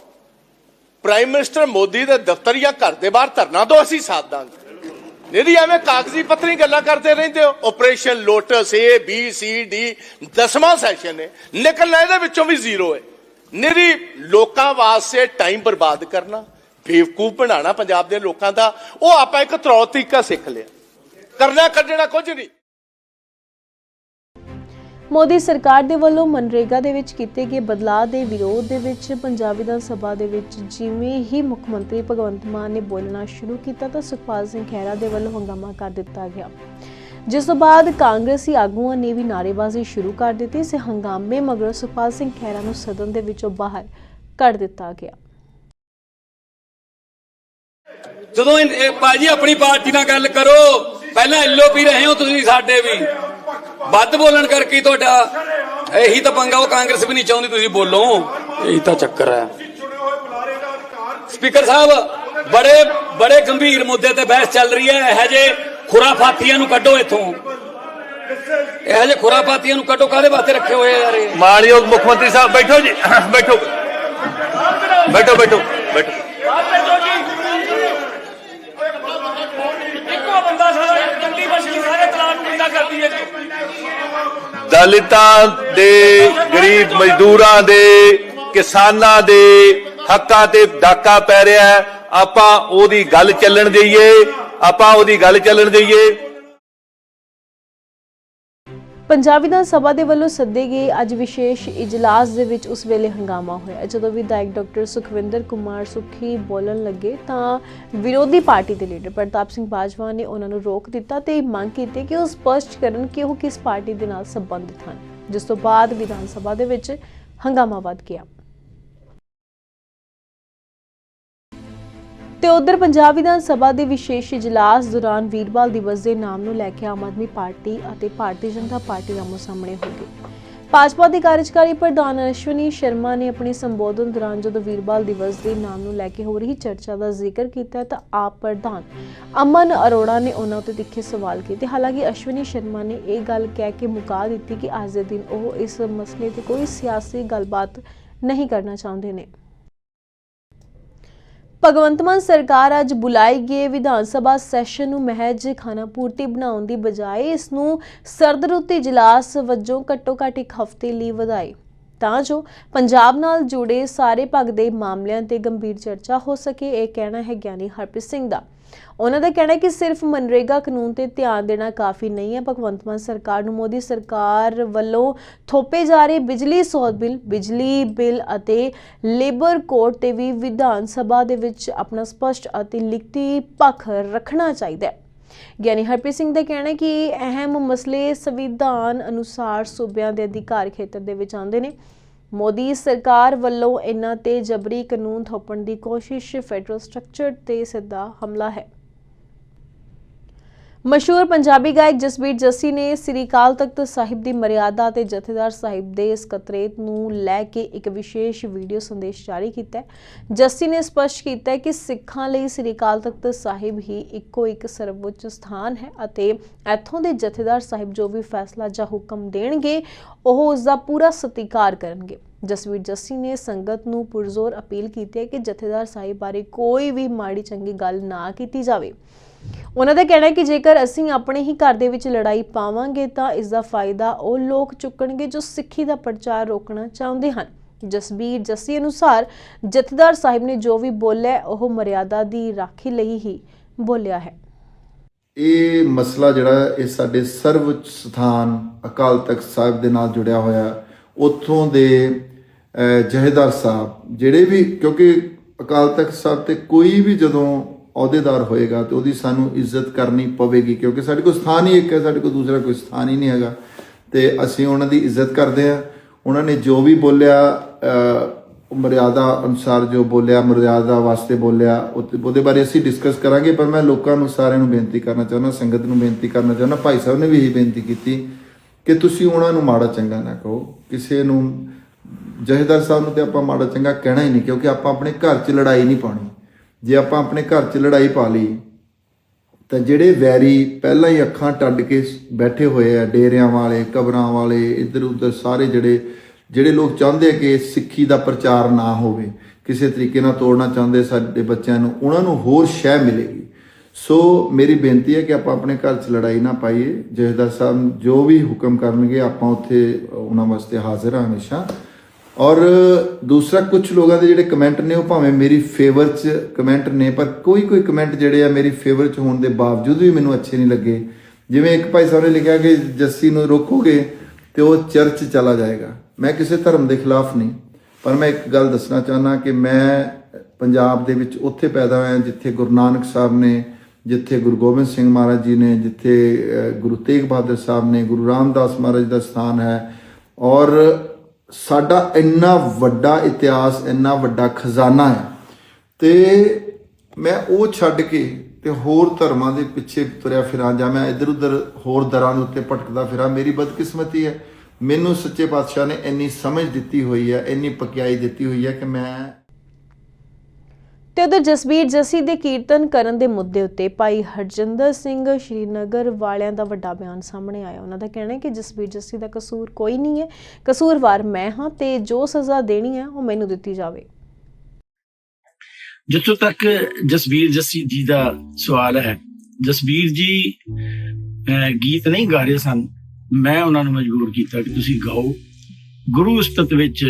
ਪ੍ਰਾਈਮ ਮਿਨਿਸਟਰ ਮੋਦੀ ਦੇ ਦਫ਼ਤਰ ਜਾਂ ਘਰ ਦੇ ਬਾਹਰ ਧਰਨਾ ਦਿਓ, ਅਸੀਂ ਸਾਥ ਦਾਂਗੇ। ਨਹੀਂ ਐਵੇਂ ਕਾਗਜ਼ੀ ਪੱਤਰੀ ਗੱਲਾਂ ਕਰਦੇ ਰਹਿੰਦੇ ਹੋ। Operation lotus A B C D ਦਸਵਾਂ ਸੈਸ਼ਨ ਹੈ। ਨਿਕਲਣਾ ਇਹਦੇ ਵਿੱਚੋਂ ਵੀ ਜ਼ੀਰੋ ਹੈ। ਨਿਰੀ ਲੋਕਾਂ ਵਾਸਤੇ ਟਾਈਮ ਬਰਬਾਦ ਕਰਨਾ, ਬੇਵਕੂਫ ਬਣਾਉਣਾ ਪੰਜਾਬ ਦੇ ਲੋਕਾਂ ਦਾ, ਉਹ ਆਪਾਂ ਇੱਕ ਤਰੌ ਤਰੀਕਾ ਸਿੱਖ ਲਿਆ। ਕਰਨਾ ਕੱਢਣਾ ਕੁਝ ਨਹੀਂ। ਮੋਦੀ ਸਰਕਾਰ ਦੇ ਵੱਲੋਂ ਮਨਰੇਗਾ ਦੇ ਵਿੱਚ ਕੀਤੇ ਗਏ ਬਦਲਾਅ ਦੇ ਵਿਰੋਧ ਦੇ ਵਿੱਚ ਪੰਜਾਬ ਵਿਧਾਨ ਸਭਾ ਦੇ ਵਿੱਚ ਜਿਵੇਂ ਹੀ ਮੁੱਖ ਮੰਤਰੀ ਭਗਵੰਤ ਮਾਨ ਨੇ ਬੋਲਣਾ ਸ਼ੁਰੂ ਕੀਤਾ ਤਾਂ ਸੁਖਪਾਲ ਸਿੰਘ ਖਹਿਰਾ ਦੇ ਵੱਲੋਂ ਹੰਗਾਮਾ ਕਰ ਦਿੱਤਾ ਗਿਆ। ਜਿਸ ਤੋਂ ਬਾਅਦ ਕਾਂਗਰਸੀ ਆਗੂਆਂ ਨੇ ਵੀ ਨਾਅਰੇਬਾਜ਼ੀ ਸ਼ੁਰੂ ਕਰ ਦਿੱਤੀ ਇਸ ਹੰਗਾਮੇ ਮਗਰੋਂ ਸੁਖਪਾਲ ਸਿੰਘ ਖਹਿਰਾ ਨੂੰ ਸਦਨ ਦੇ ਵਿੱਚੋਂ ਬਾਹਰ ਕੱਢ ਦਿੱਤਾ ਗਿਆ। ਜਦੋਂ ਇਹ ਭਾਜੀ ਆਪਣੀ ਪਾਰਟੀ ਨਾਲ ਗੱਲ ਕਰੋ, ਪਹਿਲਾਂ ਐਲਓਪੀ ਰਹੇ ਹੋ ਤੁਸੀਂ ਸਾਡੇ ਵੀ। ਵੱਧ ਬੋਲਣ ਕਰਕੇ ਤੁਹਾਡਾ ਇਹੀ ਤਾਂ ਪੰਗਾ ਉਹ ਕਾਂਗਰਸ ਵੀ ਨਹੀਂ ਚਾਹੁੰਦੀ ਤੁਸੀਂ ਬੋਲੋ। ਇਹੀ ਤਾਂ ਚੱਕਰ ਹੈ। ਸਪੀਕਰ ਸਾਹਿਬ ਬੜੇ ਬੜੇ ਗੰਭੀਰ ਮੁੱਦੇ ਤੇ ਬਹਿਸ ਚੱਲ ਰਹੀ ਹੈ। ਇਹ ਜੇ ਖੁਰਾਫਾਤੀਆਂ ਨੂੰ ਕੱਢੋ ਇੱਥੋਂ। ਇਹ ਜੇ ਖੁਰਾਫਾਤੀਆਂ ਨੂੰ ਕੱਢੋ ਕਾਹਦੇ ਵਾਸਤੇ ਰੱਖੇ ਹੋਏ ਯਾਰ ਇਹ? ਮਾਨਯੋਗ ਮੁੱਖ ਮੰਤਰੀ ਸਾਹਿਬ ਬੈਠੋ ਜੀ। ਬੈਠੋ। ਬੈਠੋ ਬੈਠੋ ਬੈਠੋ ਇੱਕੋ ਬੰਦਾ ਸਾਰਾ ਕੰਦੀ ਬਸ਼ੀ ਸਾਰੇ ਤਲਾਕ ਬੰਦਾ ਕਰਦੀ ਹੈ ਦਲਿਤਾਂ ਦੇ, ਗਰੀਬ ਮਜ਼ਦੂਰਾਂ ਦੇ, ਕਿਸਾਨਾਂ ਦੇ ਹੱਕਾਂ ਤੇ ਡਾਕਾ ਪੈ ਰਿਹਾ ਆਪਾਂ ਉਹਦੀ ਗੱਲ ਚੱਲਣ ਦਈਏ, ਆਪਾਂ ਉਹਦੀ ਗੱਲ ਚੱਲਣ ਦਈਏ। ਪੰਜਾਬ ਵਿਧਾਨ ਸਭਾ ਦੇ ਵੱਲੋਂ ਸੱਦੇ ਗਏ ਅੱਜ ਵਿਸ਼ੇਸ਼ ਇਜਲਾਸ ਦੇ ਵਿੱਚ ਉਸ ਵੇਲੇ ਹੰਗਾਮਾ ਹੋਇਆ। ਜਦੋਂ ਵਿਧਾਇਕ ਡਾਕਟਰ ਸੁਖਵਿੰਦਰ ਕੁਮਾਰ ਸੁਖੀ ਬੋਲਣ ਲੱਗੇ ਤਾਂ ਵਿਰੋਧੀ ਪਾਰਟੀ ਦੇ ਲੀਡਰ ਪ੍ਰਤਾਪ ਸਿੰਘ ਬਾਜਵਾ ਨੇ ਉਹਨਾਂ ਨੂੰ ਰੋਕ ਦਿੱਤਾ ਤੇ ਮੰਗ ਕੀਤੀ ਕਿ ਉਹ ਸਪਸ਼ਟ ਕਰਨ ਕਿ ਉਹ ਕਿਸ ਪਾਰਟੀ ਦੇ ਨਾਲ ਸੰਬੰਧਿਤ ਹਨ, ਜਿਸ ਤੋਂ ਬਾਅਦ ਵਿਧਾਨ ਸਭਾ ਦੇ ਵਿੱਚ ਹੰਗਾਮਾ ਵੱਧ ਗਿਆ। ਤੇ ਉਧਰ ਪੰਜਾਬ ਵਿਧਾਨ ਸਭਾ ਦੇ ਵਿਸ਼ੇਸ਼ ਇਜਲਾਸ ਦੌਰਾਨ ਵੀਰਬਾਲ ਦਿਵਸ ਦੇ ਨਾਮ ਨੂੰ ਲੈ ਕੇ ਆਮ ਆਦਮੀ ਪਾਰਟੀ ਅਤੇ ਭਾਰਤੀ ਜਨਤਾ ਪਾਰਟੀ ਆਮੋ ਸਾਹਮਣੇ ਹੋ ਗਈ ਭਾਜਪਾ ਦੇ ਕਾਰਜਕਾਰੀ ਪ੍ਰਧਾਨ ਅਸ਼ਵਨੀ ਸ਼ਰਮਾ ਨੇ ਆਪਣੇ ਸੰਬੋਧਨ ਦੌਰਾਨ ਜਦੋਂ ਵੀਰਵਾਲ ਦਿਵਸ ਦੇ ਨਾਮ ਨੂੰ ਲੈ ਕੇ ਹੋ ਰਹੀ ਚਰਚਾ ਦਾ ਜ਼ਿਕਰ ਕੀਤਾ ਤਾਂ ਆਪ ਪ੍ਰਧਾਨ ਅਮਨ ਅਰੋੜਾ ਨੇ ਉਹਨਾਂ ਉੱਤੇ ਤਿੱਖੇ ਸਵਾਲ ਕੀਤੇ। ਹਾਲਾਂਕਿ ਅਸ਼ਵਨੀ ਸ਼ਰਮਾ ਨੇ ਇਹ ਗੱਲ ਕਹਿ ਕੇ ਮੁਕਾ ਦਿੱਤੀ ਕਿ ਅੱਜ ਦੇ ਦਿਨ ਉਹ ਇਸ ਮਸਲੇ ਤੇ ਕੋਈ ਸਿਆਸੀ ਗੱਲਬਾਤ ਨਹੀਂ ਕਰਨਾ ਚਾਹੁੰਦੇ ਨੇ। ਭਗਵੰਤ ਮਾਨ ਸਰਕਾਰ ਅੱਜ ਬੁਲਾਈ ਗਏ ਵਿਧਾਨ ਸਭਾ ਸੈਸ਼ਨ ਨੂੰ ਮਹਿਜ ਖਾਣਾ ਪੂਰਤੀ ਬਣਾਉਣ ਦੀ ਬਜਾਏ ਇਸ ਨੂੰ ਸਰਦ ਰੁੱਤ ਇਜਲਾਸ ਵਜੋਂ ਘੱਟੋ-ਘੱਟ ਇੱਕ ਹਫ਼ਤੇ ਲਈ ਵਧਾਏ ਤਾਂ ਜੋ ਪੰਜਾਬ ਨਾਲ ਜੁੜੇ ਸਾਰੇ ਪੱਖ ਦੇ ਮਾਮਲਿਆਂ ਤੇ ਗੰਭੀਰ ਚਰਚਾ ਹੋ ਸਕੇ, ਇਹ ਕਹਿਣਾ ਹੈ ਗਿਆਨੀ ਹਰਪ੍ਰੀਤ ਸਿੰਘ ਦਾ। ਉਹਨਾਂ ਦਾ ਕਹਿਣਾ ਹੈ ਕਿ ਸਿਰਫ ਮਨਰੇਗਾ ਕਾਨੂੰਨ ਤੇ ਧਿਆਨ ਦੇਣਾ ਕਾਫੀ ਨਹੀਂ ਹੈ। ਭਗਵੰਤ ਮਾਨ ਸਰਕਾਰ ਨੂੰ ਮੋਦੀ ਸਰਕਾਰ ਵੱਲੋਂ ਥੋਪੇ ਜਾ ਰਹੇ ਬਿਜਲੀ ਸੋਧ ਬਿੱਲ, ਬਿਜਲੀ ਬਿੱਲ ਅਤੇ ਲੇਬਰ ਕੋਡ ਤੇ ਵੀ ਵਿਧਾਨ ਸਭਾ ਦੇ ਵਿੱਚ ਆਪਣਾ ਸਪਸ਼ਟ ਅਤੇ ਲਿਖਤੀ ਪੱਖ ਰੱਖਣਾ ਚਾਹੀਦਾ ਹੈ। ਗਿਆਨੀ ਹਰਪ੍ਰੀਤ ਸਿੰਘ ਦਾ ਕਹਿਣਾ ਹੈ ਕਿ ਅਹਿਮ ਮਸਲੇ ਸੰਵਿਧਾਨ ਅਨੁਸਾਰ ਸੂਬਿਆਂ ਦੇ ਅਧਿਕਾਰ ਖੇਤਰ ਦੇ ਵਿੱਚ ਆਉਂਦੇ ਨੇ। ਮੋਦੀ ਸਰਕਾਰ ਵੱਲੋਂ ਇਹਨਾਂ ਤੇ ਜਬਰੀ ਕਾਨੂੰਨ ਥੋਪਣ ਦੀ ਕੋਸ਼ਿਸ਼, ਫੈਡਰਲ ਸਟਰਕਚਰ ਤੇ ਸਿੱਧਾ ਹਮਲਾ ਹੈ। ਮਸ਼ਹੂਰ ਪੰਜਾਬੀ ਗਾਇਕ ਜਸਬੀਰ ਜੱਸੀ ਨੇ ਸ੍ਰੀ ਕਾਲ ਤਖਤ ਸਾਹਿਬ ਦੀ ਮਰਿਆਦਾ ਤੇ ਜਥੇਦਾਰ ਸਾਹਿਬ ਦੇ ਸਕੱਤਰੇਤ ਨੂੰ ਲੈ ਕੇ ਇੱਕ ਵਿਸ਼ੇਸ਼ ਵੀਡੀਓ ਸੰਦੇਸ਼ ਜਾਰੀ ਕੀਤਾ ਹੈ। ਜੱਸੀ ਨੇ ਸਪਸ਼ਟ ਕੀਤਾ ਹੈ ਕਿ ਸਿੱਖਾਂ ਲਈ ਸ੍ਰੀ ਕਾਲ ਤਖਤ ਸਾਹਿਬ ਹੀ ਇੱਕੋ ਇੱਕ ਸਰਵਉੱਚ ਸਥਾਨ ਹੈ ਅਤੇ ਇੱਥੋਂ ਦੇ ਜਥੇਦਾਰ ਸਾਹਿਬ ਜੋ ਵੀ ਫੈਸਲਾ ਜਾਂ ਹੁਕਮ ਦੇਣਗੇ, ਉਹ ਉਸ ਦਾ ਪੂਰਾ ਸਤਿਕਾਰ ਕਰਨਗੇ। ਜਸਵੀਰ ਜੱਸੀ ਨੇ ਸੰਗਤ ਨੂੰ ਪੁਰਜ਼ੋਰ ਅਪੀਲ ਕੀਤੀ ਹੈ ਕਿ ਜਥੇਦਾਰ ਸਾਹਿਬ ਬਾਰੇ ਕੋਈ ਵੀ ਮਾੜੀ ਚੰਗੀ ਗੱਲ ਨਾ ਕੀਤੀ ਜਾਵੇ। ਉਹਨਾਂ ਦਾ ਕਹਿਣਾ ਹੈ ਕਿ ਜੇਕਰ ਅਸੀਂ ਆਪਣੇ ਹੀ ਘਰ ਦੇ ਵਿੱਚ ਲੜਾਈ ਪਾਵਾਂਗੇ ਤਾਂ ਇਸ ਦਾ ਫਾਇਦਾ ਉਹ ਲੋਕ ਚੁੱਕਣਗੇ ਜੋ ਸਿੱਖੀ ਦਾ ਪ੍ਰਚਾਰ ਰੋਕਣਾ ਚਾਹੁੰਦੇ ਹਨ। ਜਸਬੀਰ ਜੱਸੀ ਅਨੁਸਾਰ ਜਥੇਦਾਰ ਸਾਹਿਬ ਨੇ ਜੋ ਵੀ ਬੋਲਿਆ ਉਹ ਮਰਿਆਦਾ ਦੀ ਰਾਖੀ ਲਈ ਹੀ ਬੋਲਿਆ ਹੈ। ਇਹ ਮਸਲਾ ਜਿਹੜਾ ਹੈ, ਇਹ ਸਾਡੇ ਸਰਵਉੱਚ ਸਥਾਨ ਅਕਾਲ ਤਖਤ ਸਾਹਿਬ ਦੇ ਨਾਲ ਜੁੜਿਆ ਹੋਇਆ ਉੱਥੋਂ ਦੇ ਜਹੇਦਾਰ ਸਾਹਿਬ ਜਿਹੜੇ ਵੀ ਕਿਉਂਕਿ ਅਕਾਲ ਤਖਤ ਸਾਹਿਬ ਤੇ ਕੋਈ ਵੀ ਜਦੋਂ ਅਹੁਦੇਦਾਰ ਹੋਏਗਾ ਤੇ ਉਹਦੀ ਸਾਨੂੰ ਇੱਜ਼ਤ ਕਰਨੀ ਪਵੇਗੀ, ਕਿਉਂਕਿ ਸਾਡੇ ਕੋਲ ਸਥਾਨ ਹੀ ਇੱਕ ਹੈ, ਸਾਡੇ ਕੋਲ ਦੂਸਰਾ ਕੋਈ ਸਥਾਨ ਹੀ ਨਹੀਂ ਹੈਗਾ। ਤੇ ਅਸੀਂ ਉਹਨਾਂ ਦੀ ਇੱਜ਼ਤ ਕਰਦੇ ਆ ਉਹਨਾਂ ਨੇ ਜੋ ਵੀ ਬੋਲਿਆ ਮਰਿਆਦਾ ਅਨੁਸਾਰ ਜੋ ਬੋਲਿਆ, ਮਰਿਆਦਾ ਵਾਸਤੇ ਬੋਲਿਆ ਉਹਤੇ- ਉਹਦੇ ਬਾਰੇ ਅਸੀਂ ਡਿਸਕਸ ਕਰਾਂਗੇ, ਪਰ ਮੈਂ ਲੋਕਾਂ ਨੂੰ ਸਾਰਿਆਂ ਨੂੰ ਬੇਨਤੀ ਕਰਨਾ ਚਾਹੁੰਦਾ, ਸੰਗਤ ਨੂੰ ਬੇਨਤੀ ਕਰਨਾ ਚਾਹੁੰਦਾ, ਭਾਈ ਸਾਹਿਬ ਨੇ ਵੀ ਇਹੀ ਬੇਨਤੀ ਕੀਤੀ ਕਿ ਤੁਸੀਂ ਉਹਨਾਂ ਨੂੰ ਮਾੜਾ ਚੰਗਾ ਨਾ ਕਹੋ। ਕਿਸੇ ਨੂੰ ਜਹੇਦਾਰ ਸਾਹਿਬ ਨੂੰ ਤੇ ਆਪਾਂ ਮਾੜਾ ਚੰਗਾ ਕਹਿਣਾ ਹੀ ਨਹੀਂ, ਕਿਉਂਕਿ ਆਪਾਂ ਆਪਣੇ ਘਰ 'ਚ ਲੜਾਈ ਨਹੀਂ ਪਾਉਣੀ। ਜੇ ਆਪਾਂ ਆਪਣੇ ਘਰ 'ਚ ਲੜਾਈ ਪਾ ਲਈ, ਤਾਂ ਜਿਹੜੇ ਵੈਰੀ ਪਹਿਲਾਂ ਹੀ ਅੱਖਾਂ ਟੱਡ ਕੇ ਬੈਠੇ ਹੋਏ ਆ, ਡੇਰਿਆਂ ਵਾਲੇ, ਕਬਰਾਂ ਵਾਲੇ, ਇੱਧਰ ਉੱਧਰ ਸਾਰੇ ਜਿਹੜੇ ਜਿਹੜੇ ਲੋਕ ਚਾਹੁੰਦੇ ਕਿ ਸਿੱਖੀ ਦਾ ਪ੍ਰਚਾਰ ਨਾ ਹੋਵੇ, ਕਿਸੇ ਤਰੀਕੇ ਨਾਲ ਤੋੜਨਾ ਚਾਹੁੰਦੇ ਸਾਡੇ ਬੱਚਿਆਂ ਨੂੰ, ਉਹਨਾਂ ਨੂੰ ਹੋਰ ਸ਼ਹਿ ਮਿਲੇਗੀ। ਸੋ ਮੇਰੀ ਬੇਨਤੀ ਹੈ ਕਿ ਆਪਾਂ ਆਪਣੇ ਘਰ 'ਚ ਲੜਾਈ ਨਾ ਪਾਈਏ। ਜਹੇਦਾਰ ਸਾਹਿਬ ਜੋ ਵੀ ਹੁਕਮ ਕਰਨਗੇ, ਆਪਾਂ ਉੱਥੇ, ਉਹਨਾਂ ਵਾਸਤੇ ਹਾਜ਼ਰ ਹਾਂ ਹਮੇਸ਼ਾ। ਔਰ ਦੂਸਰਾ ਕੁਝ ਲੋਕਾਂ ਦੇ ਜਿਹੜੇ ਕਮੈਂਟ ਨੇ, ਉਹ ਭਾਵੇਂ ਮੇਰੀ ਫੇਵਰ 'ਚ ਕਮੈਂਟ ਨੇ, ਪਰ ਕੋਈ ਕੋਈ ਕਮੈਂਟ ਜਿਹੜੇ ਆ ਮੇਰੀ ਫੇਵਰ 'ਚ ਹੋਣ ਦੇ ਬਾਵਜੂਦ ਵੀ ਮੈਨੂੰ ਅੱਛੇ ਨਹੀਂ ਲੱਗੇ। ਜਿਵੇਂ ਇੱਕ ਭਾਈ ਸਾਹਿਬ ਨੇ ਲਿਖਿਆ ਕਿ ਜੱਸੀ ਨੂੰ ਰੋਕੋਗੇ ਤੇ ਉਹ ਚਰਚ ਚਲਾ ਜਾਏਗਾ। ਮੈਂ ਕਿਸੇ ਧਰਮ ਦੇ ਖਿਲਾਫ ਨਹੀਂ, ਪਰ ਮੈਂ ਇੱਕ ਗੱਲ ਦੱਸਣਾ ਚਾਹੁੰਦਾ ਕਿ ਮੈਂ ਪੰਜਾਬ ਦੇ ਵਿੱਚ ਉੱਥੇ ਪੈਦਾ ਹੋਇਆ, ਜਿੱਥੇ ਗੁਰੂ ਨਾਨਕ ਸਾਹਿਬ ਨੇ, ਜਿੱਥੇ ਗੁਰੂ ਗੋਬਿੰਦ ਸਿੰਘ ਮਹਾਰਾਜ ਜੀ ਨੇ, ਜਿੱਥੇ ਗੁਰੂ ਤੇਗ ਬਹਾਦਰ ਸਾਹਿਬ ਨੇ, ਗੁਰੂ ਰਾਮਦਾਸ ਮਹਾਰਾਜ ਦਾ ਸਥਾਨ ਹੈ। ਔਰ ਸਾਡਾ ਇੰਨਾ ਵੱਡਾ ਇਤਿਹਾਸ, ਇੰਨਾ ਵੱਡਾ ਖਜ਼ਾਨਾ ਹੈ ਤੇ ਮੈਂ ਉਹ ਛੱਡ ਕੇ ਤੇ ਹੋਰ ਧਰਮਾਂ ਦੇ ਪਿੱਛੇ ਤੁਰਿਆ ਫਿਰਾਂ ਜਾਂ ਮੈਂ ਇੱਧਰ ਉੱਧਰ ਹੋਰ ਦਰਾਂ ਦੇ ਉੱਤੇ ਭਟਕਦਾ ਫਿਰਾਂ, ਮੇਰੀ ਬਦਕਿਸਮਤੀ ਹੈ। ਮੈਨੂੰ ਸੱਚੇ ਪਾਤਸ਼ਾਹ ਨੇ ਇੰਨੀ ਸਮਝ ਦਿੱਤੀ ਹੋਈ ਹੈ, ਇੰਨੀ ਪਕਿਆਈ ਦਿੱਤੀ ਹੋਈ ਹੈ ਕਿ ਮੈਂ ਤੇ ਉਧਰ ਜਸਬੀਰ ਜੱਸੀ ਦੇ ਕੀਰਤਨ ਕਰਨ ਦੇ ਮੁੱਦੇ ਉੱਤੇ ਭਾਈ ਹਰਜਿੰਦਰ ਸਿੰਘ ਸ਼੍ਰੀਨਗਰ ਵਾਲਿਆਂ ਦਾ ਵੱਡਾ ਬਿਆਨ ਸਾਹਮਣੇ ਆਇਆ। ਉਹਨਾਂ ਦਾ ਕਹਿਣਾ ਹੈ ਕਿ ਜਸਬੀਰ ਜੱਸੀ ਦਾ ਕਸੂਰ ਕੋਈ ਨਹੀਂ ਹੈ। ਕਸੂਰਵਾਰ ਮੈਂ ਹਾਂ ਤੇ ਜੋ ਸਜ਼ਾ ਦੇਣੀ ਹੈ, ਉਹ ਮੈਨੂੰ ਦਿੱਤੀ ਜਾਵੇ। ਜਿੱਥੋਂ ਤੱਕ ਜਸਬੀਰ ਜੱਸੀ ਜੀ ਦਾ ਸਵਾਲ ਹੈ, ਜਸਬੀਰ ਜੀ ਗੀਤ ਨਹੀਂ ਗਾ ਰਹੇ ਸਨ। ਮੈਂ ਉਹਨਾਂ ਨੂੰ ਮਜਬੂਰ ਕੀਤਾ ਕਿ ਤੁਸੀਂ ਗਾਓ। ਗੁਰੂ ਉਸਤਤ ਵਿੱਚ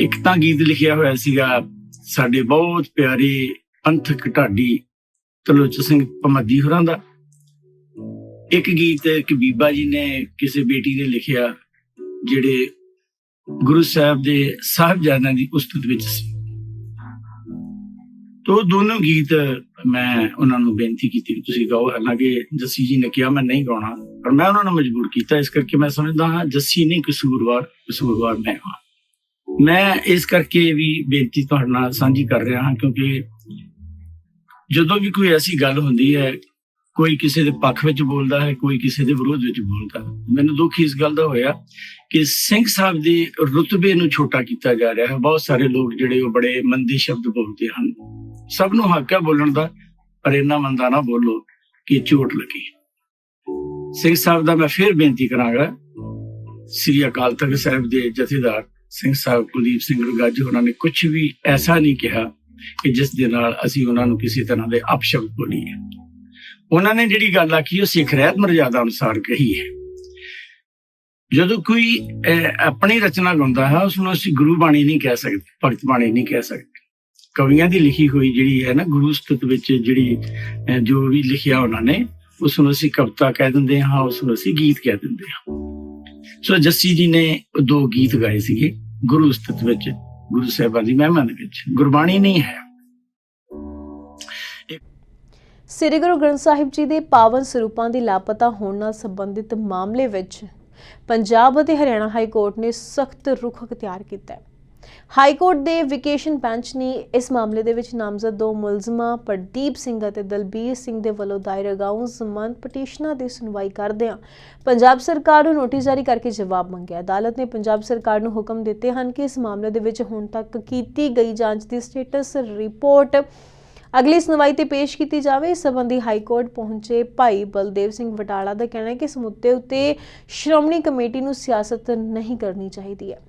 ਇੱਕ ਤਾਂ ਗੀਤ ਲਿਖਿਆ ਹੋਇਆ ਸੀਗਾ ਸਾਡੇ ਬਹੁਤ ਪਿਆਰੇ ਪੰਥਕ ਢਾਡੀ ਤਲੋਚ ਸਿੰਘ ਪਮੱਦੀ ਹੋਰਾਂ ਦਾ। ਇੱਕ ਗੀਤ ਇੱਕ ਬੀਬਾ ਜੀ ਨੇ ਕਿਸੇ ਬੇਟੀ ਨੇ ਲਿਖਿਆ, ਜਿਹੜੇ ਗੁਰੂ ਸਾਹਿਬ ਦੇ ਸਾਹਿਬਜ਼ਾਦਿਆਂ ਦੀ ਉਸਤਤ ਵਿੱਚ ਸੀ। ਤੋ ਦੋਨੋਂ ਗੀਤ ਮੈਂ ਉਹਨਾਂ ਨੂੰ ਬੇਨਤੀ ਕੀਤੀ ਕਿ ਤੁਸੀਂ ਗਾਓ। ਹਾਲਾਂਕਿ ਜੱਸੀ ਜੀ ਨੇ ਕਿਹਾ ਮੈਂ ਨਹੀਂ ਗਾਉਣਾ, ਪਰ ਮੈਂ ਉਹਨਾਂ ਨੂੰ ਮਜਬੂਰ ਕੀਤਾ। ਇਸ ਕਰਕੇ ਮੈਂ ਸਮਝਦਾ ਹਾਂ ਜੱਸੀ ਨਹੀਂ ਕਸੂਰਵਾਰ ਕਸੂਰਵਾਰ ਮੈਂ ਹਾਂ। ਮੈਂ ਇਸ ਕਰਕੇ ਵੀ ਬੇਨਤੀ ਤੁਹਾਡੇ ਨਾਲ ਸਾਂਝੀ ਕਰ ਰਿਹਾ ਹਾਂ, ਕਿਉਂਕਿ ਜਦੋਂ ਵੀ ਕੋਈ ਐਸੀ ਗੱਲ ਹੁੰਦੀ ਹੈ, ਕੋਈ ਕਿਸੇ ਦੇ ਪੱਖ ਵਿੱਚ ਬੋਲਦਾ ਹੈ, ਕੋਈ ਕਿਸੇ ਦੇ ਵਿਰੋਧ ਵਿੱਚ ਬੋਲਦਾ ਹੈ। ਮੈਨੂੰ ਦੁੱਖ ਇਸ ਗੱਲ ਦਾ ਹੋਇਆ ਕਿ ਸਿੰਘ ਸਾਹਿਬ ਦੇ ਰੁਤਬੇ ਨੂੰ ਛੋਟਾ ਕੀਤਾ ਜਾ ਰਿਹਾ ਹੈ। ਬਹੁਤ ਸਾਰੇ ਲੋਕ ਜਿਹੜੇ ਉਹ ਬੜੇ ਮੰਦੇ ਸ਼ਬਦ ਬੋਲਦੇ ਹਨ। ਸਭ ਨੂੰ ਹੱਕ ਹੈ ਬੋਲਣ ਦਾ ਪਰ ਇੰਨਾ ਮੰਦਾ ਨਾ ਬੋਲੋ ਕਿ ਚੋਟ ਲੱਗੇ। ਸਿੰਘ ਸਾਹਿਬ ਦਾ ਮੈਂ ਫਿਰ ਬੇਨਤੀ ਕਰਾਂਗਾ, ਸ੍ਰੀ ਅਕਾਲ ਤਖਤ ਸਾਹਿਬ ਦੇ ਜਥੇਦਾਰ ਸਿੰਘ ਸਾਹਿਬ ਕੁਲਦੀਪ ਸਿੰਘ ਰਗਾਜ ਉਹਨਾਂ ਨੇ ਕੁਝ ਵੀ ਐਸਾ ਨਹੀਂ ਕਿਹਾ ਕਿ ਜਿਸ ਦੇ ਨਾਲ ਅਸੀਂ ਉਹਨਾਂ ਨੂੰ ਕਿਸੇ ਤਰ੍ਹਾਂ ਦੇ ਅਪਸ਼ਬਦ ਬੋਲੀਏ ਉਹਨਾਂ ਨੇ ਜਿਹੜੀ ਗੱਲ ਆਖੀ, ਉਹ ਸਿੱਖ ਰਹਿਤ ਮਰਜ਼ਾਦਾ ਅਨੁਸਾਰ ਕਹੀ ਹੈ। ਜਦੋਂ ਕੋਈ ਆਪਣੀ ਰਚਨਾ ਗਾਉਂਦਾ ਹੈ, ਉਸ ਨੂੰ ਅਸੀਂ ਗੁਰੂ ਬਾਣੀ ਨਹੀਂ ਕਹਿ ਸਕਦੇ, ਭਗਤ ਬਾਣੀ ਨਹੀਂ ਕਹਿ ਸਕਦੇ। ਕਵੀਆਂ ਦੀ ਲਿਖੀ ਹੋਈ ਜਿਹੜੀ ਹੈ ਨਾ, ਗੁਰੂ ਸਤਿਤ ਵਿੱਚ ਜਿਹੜੀ ਜੋ ਵੀ ਲਿਖਿਆ ਉਹਨਾਂ ਨੇ, ਉਸ ਨੂੰ ਅਸੀਂ ਕਵਿਤਾ ਕਹਿ ਦਿੰਦੇ ਹਾਂ, ਉਸ ਨੂੰ ਅਸੀਂ ਗੀਤ ਕਹਿ ਦਿੰਦੇ ਹਾਂ। ਸੋ ਜੱਸੀ ਜੀ ਨੇ ਦੋ ਗੀਤ ਗਾਏ ਸੀਗੇ। ਗੁਰੂ ਸਤਤ ਵਿੱਚ, ਗੁਰੂ ਸਾਹਿਬਾਨ ਦੀ ਮਹਿਮਾ ਦੇ ਵਿੱਚ। ਗੁਰਬਾਣੀ ਨਹੀਂ ਹੈ। ਸ੍ਰੀ ਗੁਰੂ ਗ੍ਰੰਥ ਸਾਹਿਬ ਜੀ ਦੇ ਪਾਵਨ ਸਰੂਪਾਂ ਦੀ ਲਾਪਤਾ ਹੋਣ ਨਾਲ ਸੰਬੰਧਿਤ ਮਾਮਲੇ ਵਿੱਚ ਪੰਜਾਬ ਅਤੇ ਹਰਿਆਣਾ ਹਾਈ ਕੋਰਟ ਨੇ ਸਖਤ ਰੁਖ ਅਖਤਿਆਰ ਕੀਤਾ ਹੈ। ਹਾਈ ਕੋਰਟ ਦੇ ਵਿਕੇਸ਼ਨ ਬੈਂਚ ਨੇ ਇਸ ਮਾਮਲੇ ਦੇ ਵਿੱਚ ਨਾਮਜ਼ਦ ਦੋ ਮੁਲਜ਼ਮਾਂ, ਪ੍ਰਦੀਪ ਸਿੰਘ ਅਤੇ ਦਲਬੀਰ ਸਿੰਘ ਦੇ ਵੱਲੋਂ ਦਾਇਰ ਅਗਾਊਂ ਜ਼ਮਾਨਤ ਪਟੀਸ਼ਨਾਂ ਦੀ ਸੁਣਵਾਈ ਕਰਦਿਆਂ ਪੰਜਾਬ ਸਰਕਾਰ ਨੂੰ ਨੋਟਿਸ ਜਾਰੀ ਕਰਕੇ ਜਵਾਬ ਮੰਗਿਆ। ਅਦਾਲਤ ਨੇ ਪੰਜਾਬ ਸਰਕਾਰ ਨੂੰ ਹੁਕਮ ਦਿੱਤੇ ਹਨ ਕਿ ਇਸ ਮਾਮਲੇ ਦੇ ਵਿੱਚ ਹੁਣ ਤੱਕ ਕੀਤੀ ਗਈ ਜਾਂਚ ਦੀ ਸਟੇਟਸ ਰਿਪੋਰਟ ਅਗਲੀ ਸੁਣਵਾਈ ਤੇ ਪੇਸ਼ ਕੀਤੀ ਜਾਵੇ। ਇਸ ਸੰਬੰਧੀ ਹਾਈ ਕੋਰਟ ਪਹੁੰਚੇ ਭਾਈ ਬਲਦੇਵ ਸਿੰਘ ਵਟਾਲਾ ਦਾ ਕਹਿਣਾ ਹੈ ਕਿ ਇਸ ਮੁੱਦੇ ਉੱਤੇ ਸ਼੍ਰੋਮਣੀ ਕਮੇਟੀ ਨੂੰ ਸਿਆਸਤ ਨਹੀਂ ਕਰਨੀ ਚਾਹੀਦੀ ਹੈ।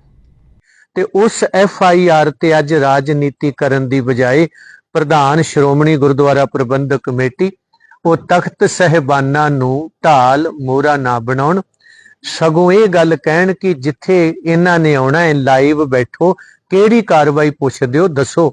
ਤੇ ਉਸ ਐਫ ਆਈ ਆਰ ਤੇ ਅੱਜ ਰਾਜਨੀਤੀ ਕਰਨ ਦੀ ਬਜਾਏ ਪ੍ਰਧਾਨ ਸ਼੍ਰੋਮਣੀ ਗੁਰਦੁਆਰਾ ਪ੍ਰਬੰਧਕ ਕਮੇਟੀ, ਉਹ ਤਖਤ ਸਹਿਬਾਨਾਂ ਨੂੰ ਢਾਲ ਮੋਰਾ ਨਾ ਬਣਾਉਣ। ਸਗੋਂ ਇਹ ਗੱਲ ਕਹਿਣ ਕਿ ਜਿੱਥੇ ਇਹਨਾਂ ਨੇ ਆਉਣਾ ਹੈ, ਲਾਈਵ ਬੈਠੋ, ਕਿਹੜੀ ਕਾਰਵਾਈ ਪੁੱਛਦੇ ਹੋ ਦੱਸੋ।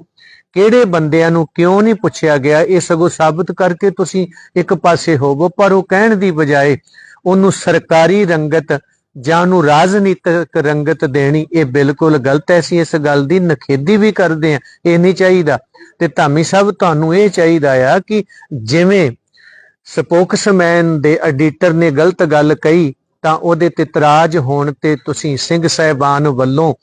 ਕਿਹੜੇ ਬੰਦਿਆਂ ਨੂੰ ਕਿਉਂ ਨਹੀਂ ਪੁੱਛਿਆ ਗਿਆ, ਇਹ ਸਗੋਂ ਸਾਬਤ ਕਰਕੇ ਤੁਸੀਂ ਇੱਕ ਪਾਸੇ ਹੋਵੋ, ਪਰ ਉਹ ਕਹਿਣ ਦੀ ਬਜਾਏ ਉਹਨੂੰ ਸਰਕਾਰੀ ਰੰਗਤ ਜਾਂ ਉਹਨੂੰ ਰਾਜਨੀਤਿਕ ਰੰਗਤ ਦੇਣੀ, ਇਹ ਬਿਲਕੁਲ ਗਲਤ ਹੈ। ਅਸੀਂ ਇਸ ਗੱਲ ਦੀ ਨਖੇਦੀ ਵੀ ਕਰਦੇ ਹਾਂ, ਇਹ ਨਹੀਂ ਚਾਹੀਦਾ। ਤੇ ਧਾਮੀ ਸਾਹਿਬ, ਤੁਹਾਨੂੰ ਇਹ ਚਾਹੀਦਾ ਆ ਕਿ ਜਿਵੇਂ ਸਪੋਕਸਮੈਨ ਦੇ ਐਡੀਟਰ ਨੇ ਗਲਤ ਗੱਲ ਕਹੀ, ਤਾਂ ਉਹਦੇ ਤੇ ਤਰਾਜ ਹੋਣ ਤੇ ਤੁਸੀਂ ਸਿੰਘ ਸਾਹਿਬਾਨ ਵੱਲੋਂ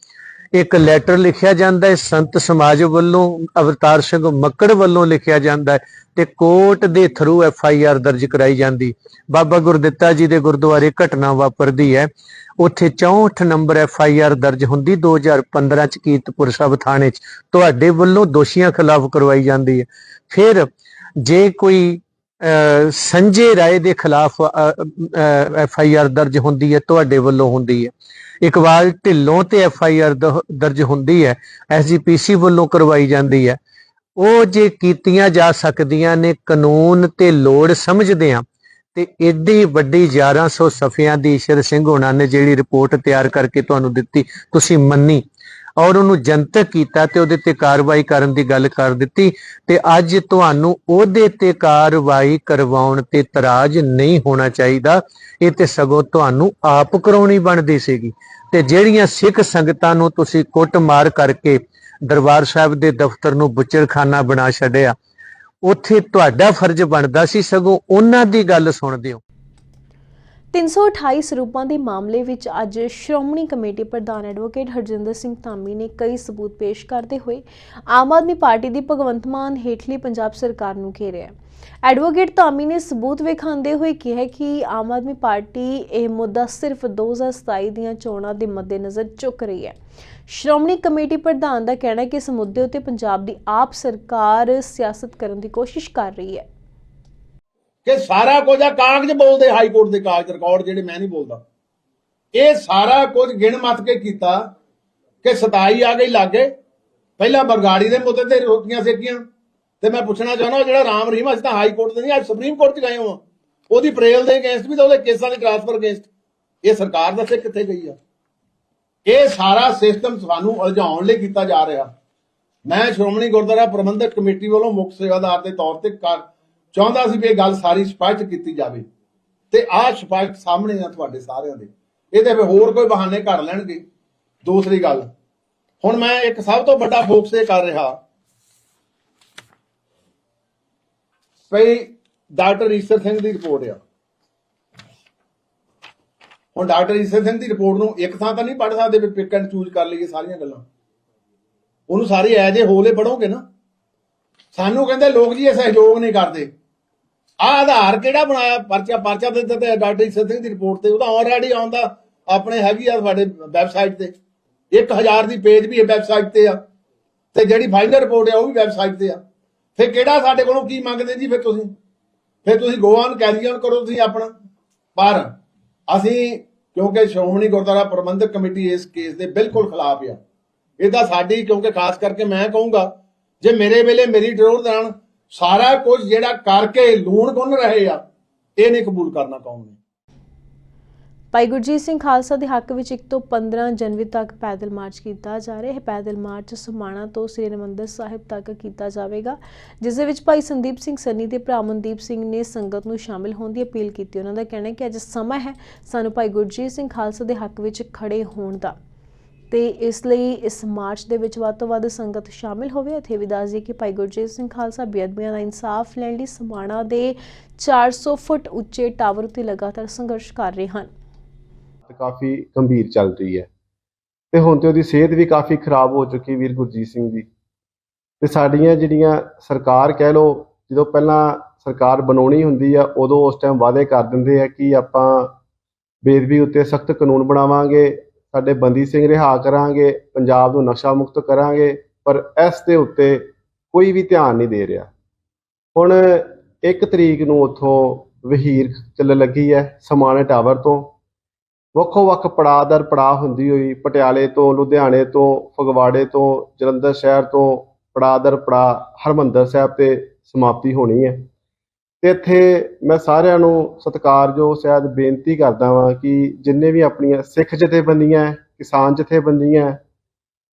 ਇੱਕ ਲੈਟਰ ਲਿਖਿਆ ਜਾਂਦਾ ਹੈ, ਸੰਤ ਸਮਾਜ ਵੱਲੋਂ, ਅਵਤਾਰ ਸਿੰਘ ਮੱਕੜ ਵੱਲੋਂ ਲਿਖਿਆ ਜਾਂਦਾ ਹੈ ਤੇ ਕੋਰਟ ਦੇ ਥਰੂ ਐਫ ਆਈ ਆਰ ਦਰਜ ਕਰਾਈ ਜਾਂਦੀ। ਬਾਬਾ ਗੁਰਦਿੱਤਾ ਜੀ ਦੇ ਗੁਰਦੁਆਰੇ ਘਟਨਾ ਵਾਪਰਦੀ ਹੈ। ਉੱਥੇ 64 ਨੰਬਰ ਐਫ ਆਈ ਆਰ ਦਰਜ ਹੁੰਦੀ 2015 ਚ ਕੀਰਤਪੁਰ ਸਾਹਿਬ ਥਾਣੇ ਚ। ਤੁਹਾਡੇ ਵੱਲੋਂ ਦੋਸ਼ੀਆਂ ਖਿਲਾਫ ਕਰਵਾਈ ਜਾਂਦੀ ਹੈ। ਫਿਰ ਜੇ ਕੋਈ ਸੰਜੇ ਰਾਏ ਦੇ ਖਿਲਾਫ ਐਫ ਆਈ ਆਰ ਦਰਜ ਹੁੰਦੀ ਹੈ, ਤੁਹਾਡੇ ਵੱਲੋਂ ਹੁੰਦੀ ਹੈ। ਇਕਬਾਲ ਢਿੱਲੋਂ ਤੇ ਐਫ ਆਈ ਆਰ ਦਰਜ ਹੁੰਦੀ ਹੈ ਐਸ ਜੀ ਪੀ ਸੀ ਵੱਲੋਂ ਕਰਵਾਈ ਜਾਂਦੀ ਹੈ। ਉਹ ਜੇ ਕੀਤੀਆਂ ਜਾ ਸਕਦੀਆਂ ਨੇ, ਕਾਨੂੰਨ ਤੇ ਲੋੜ ਸਮਝਦੇ ਆ ਤੇ ਏਡੀ ਵੱਡੀ 1100 ਸਫ਼ਿਆਂ ਦੀ ਈਸ਼ਰ ਸਿੰਘ ਹੋਣਾ ਨੇ ਜਿਹੜੀ ਰਿਪੋਰਟ ਤਿਆਰ ਕਰਕੇ ਤੁਹਾਨੂੰ ਦਿੱਤੀ, ਤੁਸੀਂ ਮੰਨੀ। ਔਰ ਉਹਨੂੰ ਜਨਤਕ ਕੀਤਾ ਤੇ ਉਹਦੇ ਤੇ ਕਾਰਵਾਈ ਕਰਨ ਦੀ ਗੱਲ ਕਰ ਦਿੱਤੀ ਤੇ ਅੱਜ ਤੁਹਾਨੂੰ ਉਹਦੇ ਤੇ ਕਾਰਵਾਈ ਕਰਵਾਉਣ ਤੇ ਇਤਰਾਜ਼ ਨਹੀਂ ਹੋਣਾ ਚਾਹੀਦਾ। ਇਹ ਤੇ ਸਗੋਂ ਤੁਹਾਨੂੰ ਆਪ ਕਰਾਉਣੀ ਬਣਦੀ ਸੀਗੀ। ਤੇ ਜਿਹੜੀਆਂ ਸਿੱਖ ਸੰਗਤਾਂ ਨੂੰ ਤੁਸੀਂ ਕੁੱਟਮਾਰ ਕਰਕੇ ਦਰਬਾਰ ਸਾਹਿਬ ਦੇ ਦਫ਼ਤਰ ਨੂੰ ਬੁੱਚੜਖਾਨਾ ਬਣਾ ਛੱਡਿਆ, ਉੱਥੇ ਤੁਹਾਡਾ ਫਰਜ਼ ਬਣਦਾ ਸੀ, ਸਗੋਂ ਉਹਨਾਂ ਦੀ ਗੱਲ ਸੁਣਦੇ ਹੋ। 328 ਸਰੂਪਾਂ ਦੇ ਮਾਮਲੇ ਵਿੱਚ ਅੱਜ ਸ਼੍ਰੋਮਣੀ ਕਮੇਟੀ ਪ੍ਰਧਾਨ ਐਡਵੋਕੇਟ ਹਰਜਿੰਦਰ ਸਿੰਘ ਧਾਮੀ ਨੇ ਕਈ ਸਬੂਤ ਪੇਸ਼ ਕਰਦੇ ਹੋਏ ਆਮ ਆਦਮੀ ਪਾਰਟੀ ਦੀ ਭਗਵੰਤ ਮਾਨ ਹੇਠਲੀ ਪੰਜਾਬ ਸਰਕਾਰ ਨੂੰ ਘੇਰਿਆ ਐਡਵੋਕੇਟ ਧਾਮੀ ਨੇ ਸਬੂਤ ਵਿਖਾਉਂਦੇ ਹੋਏ ਕਿਹਾ ਕਿ ਆਮ ਆਦਮੀ ਪਾਰਟੀ ਇਹ ਮੁੱਦਾ ਸਿਰਫ 2027 ਦੀਆਂ ਚੋਣਾਂ ਦੇ ਮੱਦੇਨਜ਼ਰ ਚੁੱਕ ਰਹੀ ਹੈ। ਸ਼੍ਰੋਮਣੀ ਕਮੇਟੀ ਪ੍ਰਧਾਨ ਦਾ ਕਹਿਣਾ ਹੈ ਕਿ ਇਸ ਮੁੱਦੇ ਉੱਤੇ ਪੰਜਾਬ ਦੀ ਆਪ ਸਰਕਾਰ ਸਿਆਸਤ ਕਰਨ ਦੀ ਕੋਸ਼ਿਸ਼ ਕਰ ਰਹੀ ਹੈ। ਕਿ ਸਾਰਾ ਕੁਝ ਆ, ਕਾਗਜ਼ ਬੋਲਦੇ ਹਾਈ ਕੋਰਟ ਦੇ ਕਾਗਜ਼ ਰਿਕਾਰਡ ਜਿਹੜੇ ਮੈਂ ਨਹੀਂ ਬੋਲਦਾ। ਇਹ ਸਾਰਾ ਕੁਝ ਗਿਣ ਮੱਤ ਕੇ ਕੀਤਾ ਕਿ 27 ਆ ਗਈ ਲਾਗੇ। ਪਹਿਲਾਂ ਬਰਗਾੜੀ ਦੇ ਮੁੱਦੇ ਤੇ ਰੋਟੀਆਂ ਸੇਕੀਆਂ। ਤੇ ਮੈਂ ਪੁੱਛਣਾ ਚਾਹੁੰਦਾ ਜਿਹੜਾ ਰਾਮ ਰਹੀਮ, ਅਸੀਂ ਤਾਂ ਹਾਈ ਕੋਰਟ ਦੇ ਨਹੀਂ, ਅੱਜ ਸੁਪਰੀਮ ਕੋਰਟ 'ਚ ਗਏ ਹਾਂ ਉਹਦੀ ਪ੍ਰੇਲ ਦੇ ਅਗੇਂਸਟ ਵੀ ਤਾਂ ਉਹਦੇ ਕੇਸਾਂ ਦੇ ਟ੍ਰਾਂਸਫਰ ਅਗੇਂਸਟ। ਇਹ ਸਰਕਾਰ ਦੱਸੇ ਕਿੱਥੇ ਗਈ ਆ। ਇਹ ਸਾਰਾ ਸਿਸਟਮ ਸਾਨੂੰ ਉਲਝਾਉਣ ਲਈ ਕੀਤਾ ਜਾ ਰਿਹਾ। ਮੈਂ ਸ਼੍ਰੋਮਣੀ ਗੁਰਦੁਆਰਾ ਪ੍ਰਬੰਧਕ ਕਮੇਟੀ ਵੱਲੋਂ ਮੁੱਖ ਸੇਵਾਦਾਰ ਦੇ ਤੌਰ ਤੇ ਕਰ ਚਾਹੁੰਦਾ ਸੀ ਵੀ ਇਹ ਗੱਲ ਸਾਰੀ ਸਪਸ਼ਟ ਕੀਤੀ ਜਾਵੇ। ਤੇ ਆਹ ਸਪਸ਼ਟ ਸਾਹਮਣੇ ਆ ਤੁਹਾਡੇ ਸਾਰਿਆਂ ਦੇ। ਇਹਦੇ ਫਿਰ ਹੋਰ ਕੋਈ ਬਹਾਨੇ ਕਰ ਲੈਣਗੇ। ਦੂਸਰੀ ਗੱਲ, ਹੁਣ ਮੈਂ ਇੱਕ ਸਭ ਤੋਂ ਵੱਡਾ ਫੋਕਸ ਇਹ ਕਰ ਰਿਹਾ। ਭਈ ਡਾਕਟਰ ਈਸ਼ਰ ਸਿੰਘ ਦੀ ਰਿਪੋਰਟ ਆ। ਹੁਣ ਡਾਕਟਰ ਈਸ਼ਰ ਸਿੰਘ ਦੀ ਰਿਪੋਰਟ ਨੂੰ ਇੱਕ ਥਾਂ ਤਾਂ ਨਹੀਂ ਪੜ੍ਹ ਸਕਦੇ ਵੀ ਪਿਕ ਐਂਡ ਚੂਜ਼ ਕਰ ਲਈਏ ਸਾਰੀਆਂ ਗੱਲਾਂ। ਉਹਨੂੰ ਸਾਰੇ ਐ ਜੇ ਹੋਲੇ ਪੜੋਗੇ ਨਾ। ਸਾਨੂੰ ਕਹਿੰਦੇ ਲੋਕ ਜੀ ਇਹ ਸਹਿਯੋਗ ਨਹੀਂ ਕਰਦੇ। ਆ ਆਧਾਰ ਕਿਹੜਾ ਬਣਾਇਆ? ਪਰਚਾ ਪਰਚਾ ਦੇ ਦਿੱਤੇ ਡਾਕਟਰ ਈਸ਼ਰ ਸਿੰਘ ਦੀ ਰਿਪੋਰਟ ਤੇ ਉਹਦਾ ਆਲਰੇਡੀ ਆਉਂਦਾ ਆਪਣੇ ਹੈਗੀ ਆ ਤੁਹਾਡੇ ਵੈਬਸਾਈਟ ਤੇ। 1000 ਦੀ ਪੇਜ ਵੀ ਇਹ ਵੈਬਸਾਈਟ ਤੇ ਆ। ਤੇ ਜਿਹੜੀ ਫਾਈਨਲ ਰਿਪੋਰਟ ਆ, ਉਹ ਵੀ ਵੈਬਸਾਈਟ ਤੇ ਆ। ਫਿਰ ਕਿਹੜਾ ਸਾਡੇ ਕੋਲੋਂ ਕੀ ਮੰਗਦੇ ਜੀ ਫਿਰ ਤੁਸੀਂ? ਫਿਰ ਤੁਸੀਂ ਗੋ ਆਨ ਕੈਰੀ ਔਨ ਕਰੋ ਤੁਸੀਂ ਆਪਣਾ। ਪਰ ਅਸੀਂ, ਕਿਉਂਕਿ ਸ਼੍ਰੋਮਣੀ ਗੁਰਦੁਆਰਾ ਪ੍ਰਬੰਧਕ ਕਮੇਟੀ ਇਸ ਕੇਸ ਦੇ ਬਿਲਕੁਲ ਖਿਲਾਫ ਆ। ਇਹ ਤਾਂ ਸਾਡੀ, ਕਿਉਂਕਿ ਖਾਸ ਕਰਕੇ ਮੈਂ ਕਹੂੰਗਾ, ਜੇ ਮੇਰੇ ਵੇਲੇ ਮੇਰੀ ਟਰੋਰ ਦਾਣ ਸਾਰਾ ਕੁਝ ਜਿਹੜਾ ਕਰਕੇ ਲੂਣ ਗੁੰਨ ਰਹੇ ਆ, ਇਹ ਨਹੀਂ ਕਬੂਲ ਕਰਨਾ ਕੌਮ ਨੇ। ਭਾਈ ਗੁਰਜੀਤ ਸਿੰਘ ਖਾਲਸਾ ਦੇ ਹੱਕ ਵਿੱਚ 1 ਤੋਂ 15 ਜਨਵਰੀ ਤੱਕ ਪੈਦਲ ਮਾਰਚ ਕੀਤਾ ਜਾ ਰਿਹਾ ਹੈ। ਪੈਦਲ ਮਾਰਚ ਸਮਾਣਾ ਤੋਂ ਸ੍ਰੀ ਹਰਿਮੰਦਰ ਸਾਹਿਬ ਤੱਕ ਕੀਤਾ ਜਾਵੇਗਾ, ਜਿਸ ਦੇ ਵਿੱਚ ਭਾਈ ਸੰਦੀਪ ਸਿੰਘ ਸੰਨੀ ਦੇ ਭਰਾ ਮਨਦੀਪ ਸਿੰਘ ਨੇ ਸੰਗਤ ਨੂੰ ਸ਼ਾਮਿਲ ਹੋਣ ਦੀ ਅਪੀਲ ਕੀਤੀ। ਉਹਨਾਂ ਦਾ ਕਹਿਣਾ ਹੈ ਕਿ ਅੱਜ ਸਮਾਂ ਹੈ ਸਾਨੂੰ ਭਾਈ ਗੁਰਜੀਤ ਸਿੰਘ ਖਾਲਸਾ ਦੇ ਹੱਕ ਵਿੱਚ ਖੜੇ ਹੋਣ ਦਾ। ਤੇ ਇਸ ਲਈ ਇਸ ਮਾਰਚ ਦੇ ਵਿੱਚ ਵੱਧ ਤੋਂ ਵੱਧ ਸੰਗਤ ਸ਼ਾਮਿਲ ਹੋਵੇ। ਇੱਥੇ ਵੀ ਦੱਸ ਦਈਏ ਕਿ ਭਾਈ ਗੁਰਜੀਤ ਸਿੰਘ ਖਾਲਸਾ ਬੇਅਦਬੀਆਂ ਦਾ ਇਨਸਾਫ ਲੈਣ ਲਈ ਸਮਾਣਾ ਦੇ 400 ਫੁੱਟ ਉੱਚੇ ਟਾਵਰ ਉੱਤੇ ਲਗਾਤਾਰ ਸੰਘਰਸ਼ ਕਰ ਰਹੇ ਹਨ। ਕਾਫੀ ਗੰਭੀਰ ਚੱਲ ਰਹੀ ਹੈ। ਤੇ ਹੁਣ ਤੇ ਉਹਦੀ ਸਿਹਤ ਵੀ ਕਾਫੀ ਖਰਾਬ ਹੋ ਚੁੱਕੀ ਵੀਰ ਗੁਰਜੀਤ ਸਿੰਘ ਦੀ। ਤੇ ਸਾਡੀਆਂ ਜਿਹੜੀਆਂ ਸਰਕਾਰ ਕਹਿ ਲੋ ਜਦੋਂ ਪਹਿਲਾਂ ਸਰਕਾਰ ਬਣਾਉਣੀ ਹੁੰਦੀ ਆ, ਉਦੋਂ ਉਸ ਟਾਈਮ ਵਾਅਦੇ ਕਰ ਦਿੰਦੇ ਆ ਕਿ ਆਪਾਂ ਬੇਦਬੀ ਉੱਤੇ ਸਖਤ ਕਾਨੂੰਨ ਬਣਾਵਾਂਗੇ ਸਾਡੇ ਬੰਦੀ ਸਿੰਘ ਰਿਹਾ ਕਰਾਂਗੇ, ਪੰਜਾਬ ਨੂੰ ਨਸ਼ਾ ਮੁਕਤ ਕਰਾਂਗੇ, ਪਰ ਇਸ ਦੇ ਉੱਤੇ ਕੋਈ ਵੀ ਧਿਆਨ ਨਹੀਂ ਦੇ ਰਿਹਾ। ਹੁਣ 1 ਤਰੀਕ ਨੂੰ ਉੱਥੋਂ ਵਹੀਰ ਚੱਲਣ ਲੱਗੀ ਹੈ ਸਮਾਣੇ ਟਾਵਰ ਤੋਂ। ਵੱਖੋ ਵੱਖ ਪੜਾਅ ਦਰ ਪੜਾਅ ਹੁੰਦੀ ਹੋਈ ਪਟਿਆਲੇ ਤੋਂ, ਲੁਧਿਆਣੇ ਤੋਂ, ਫਗਵਾੜੇ ਤੋਂ, ਜਲੰਧਰ ਸ਼ਹਿਰ ਤੋਂ ਪੜਾਅ ਦਰ ਪੜਾਅ ਹਰਮੰਦਰ ਸਾਹਿਬ ਤੇ ਸਮਾਪਤੀ ਹੋਣੀ ਹੈ। ਤੇ ਇੱਥੇ ਮੈਂ ਸਾਰਿਆਂ ਨੂੰ ਸਤਿਕਾਰਯੋਗ ਸ਼ਾਇਦ ਬੇਨਤੀ ਕਰਦਾ ਵਾਂ ਕਿ ਜਿੰਨੇ ਵੀ ਆਪਣੀਆਂ ਸਿੱਖ ਜਥੇਬੰਦੀਆਂ ਕਿਸਾਨ ਜਥੇਬੰਦੀਆਂ ਹੈ,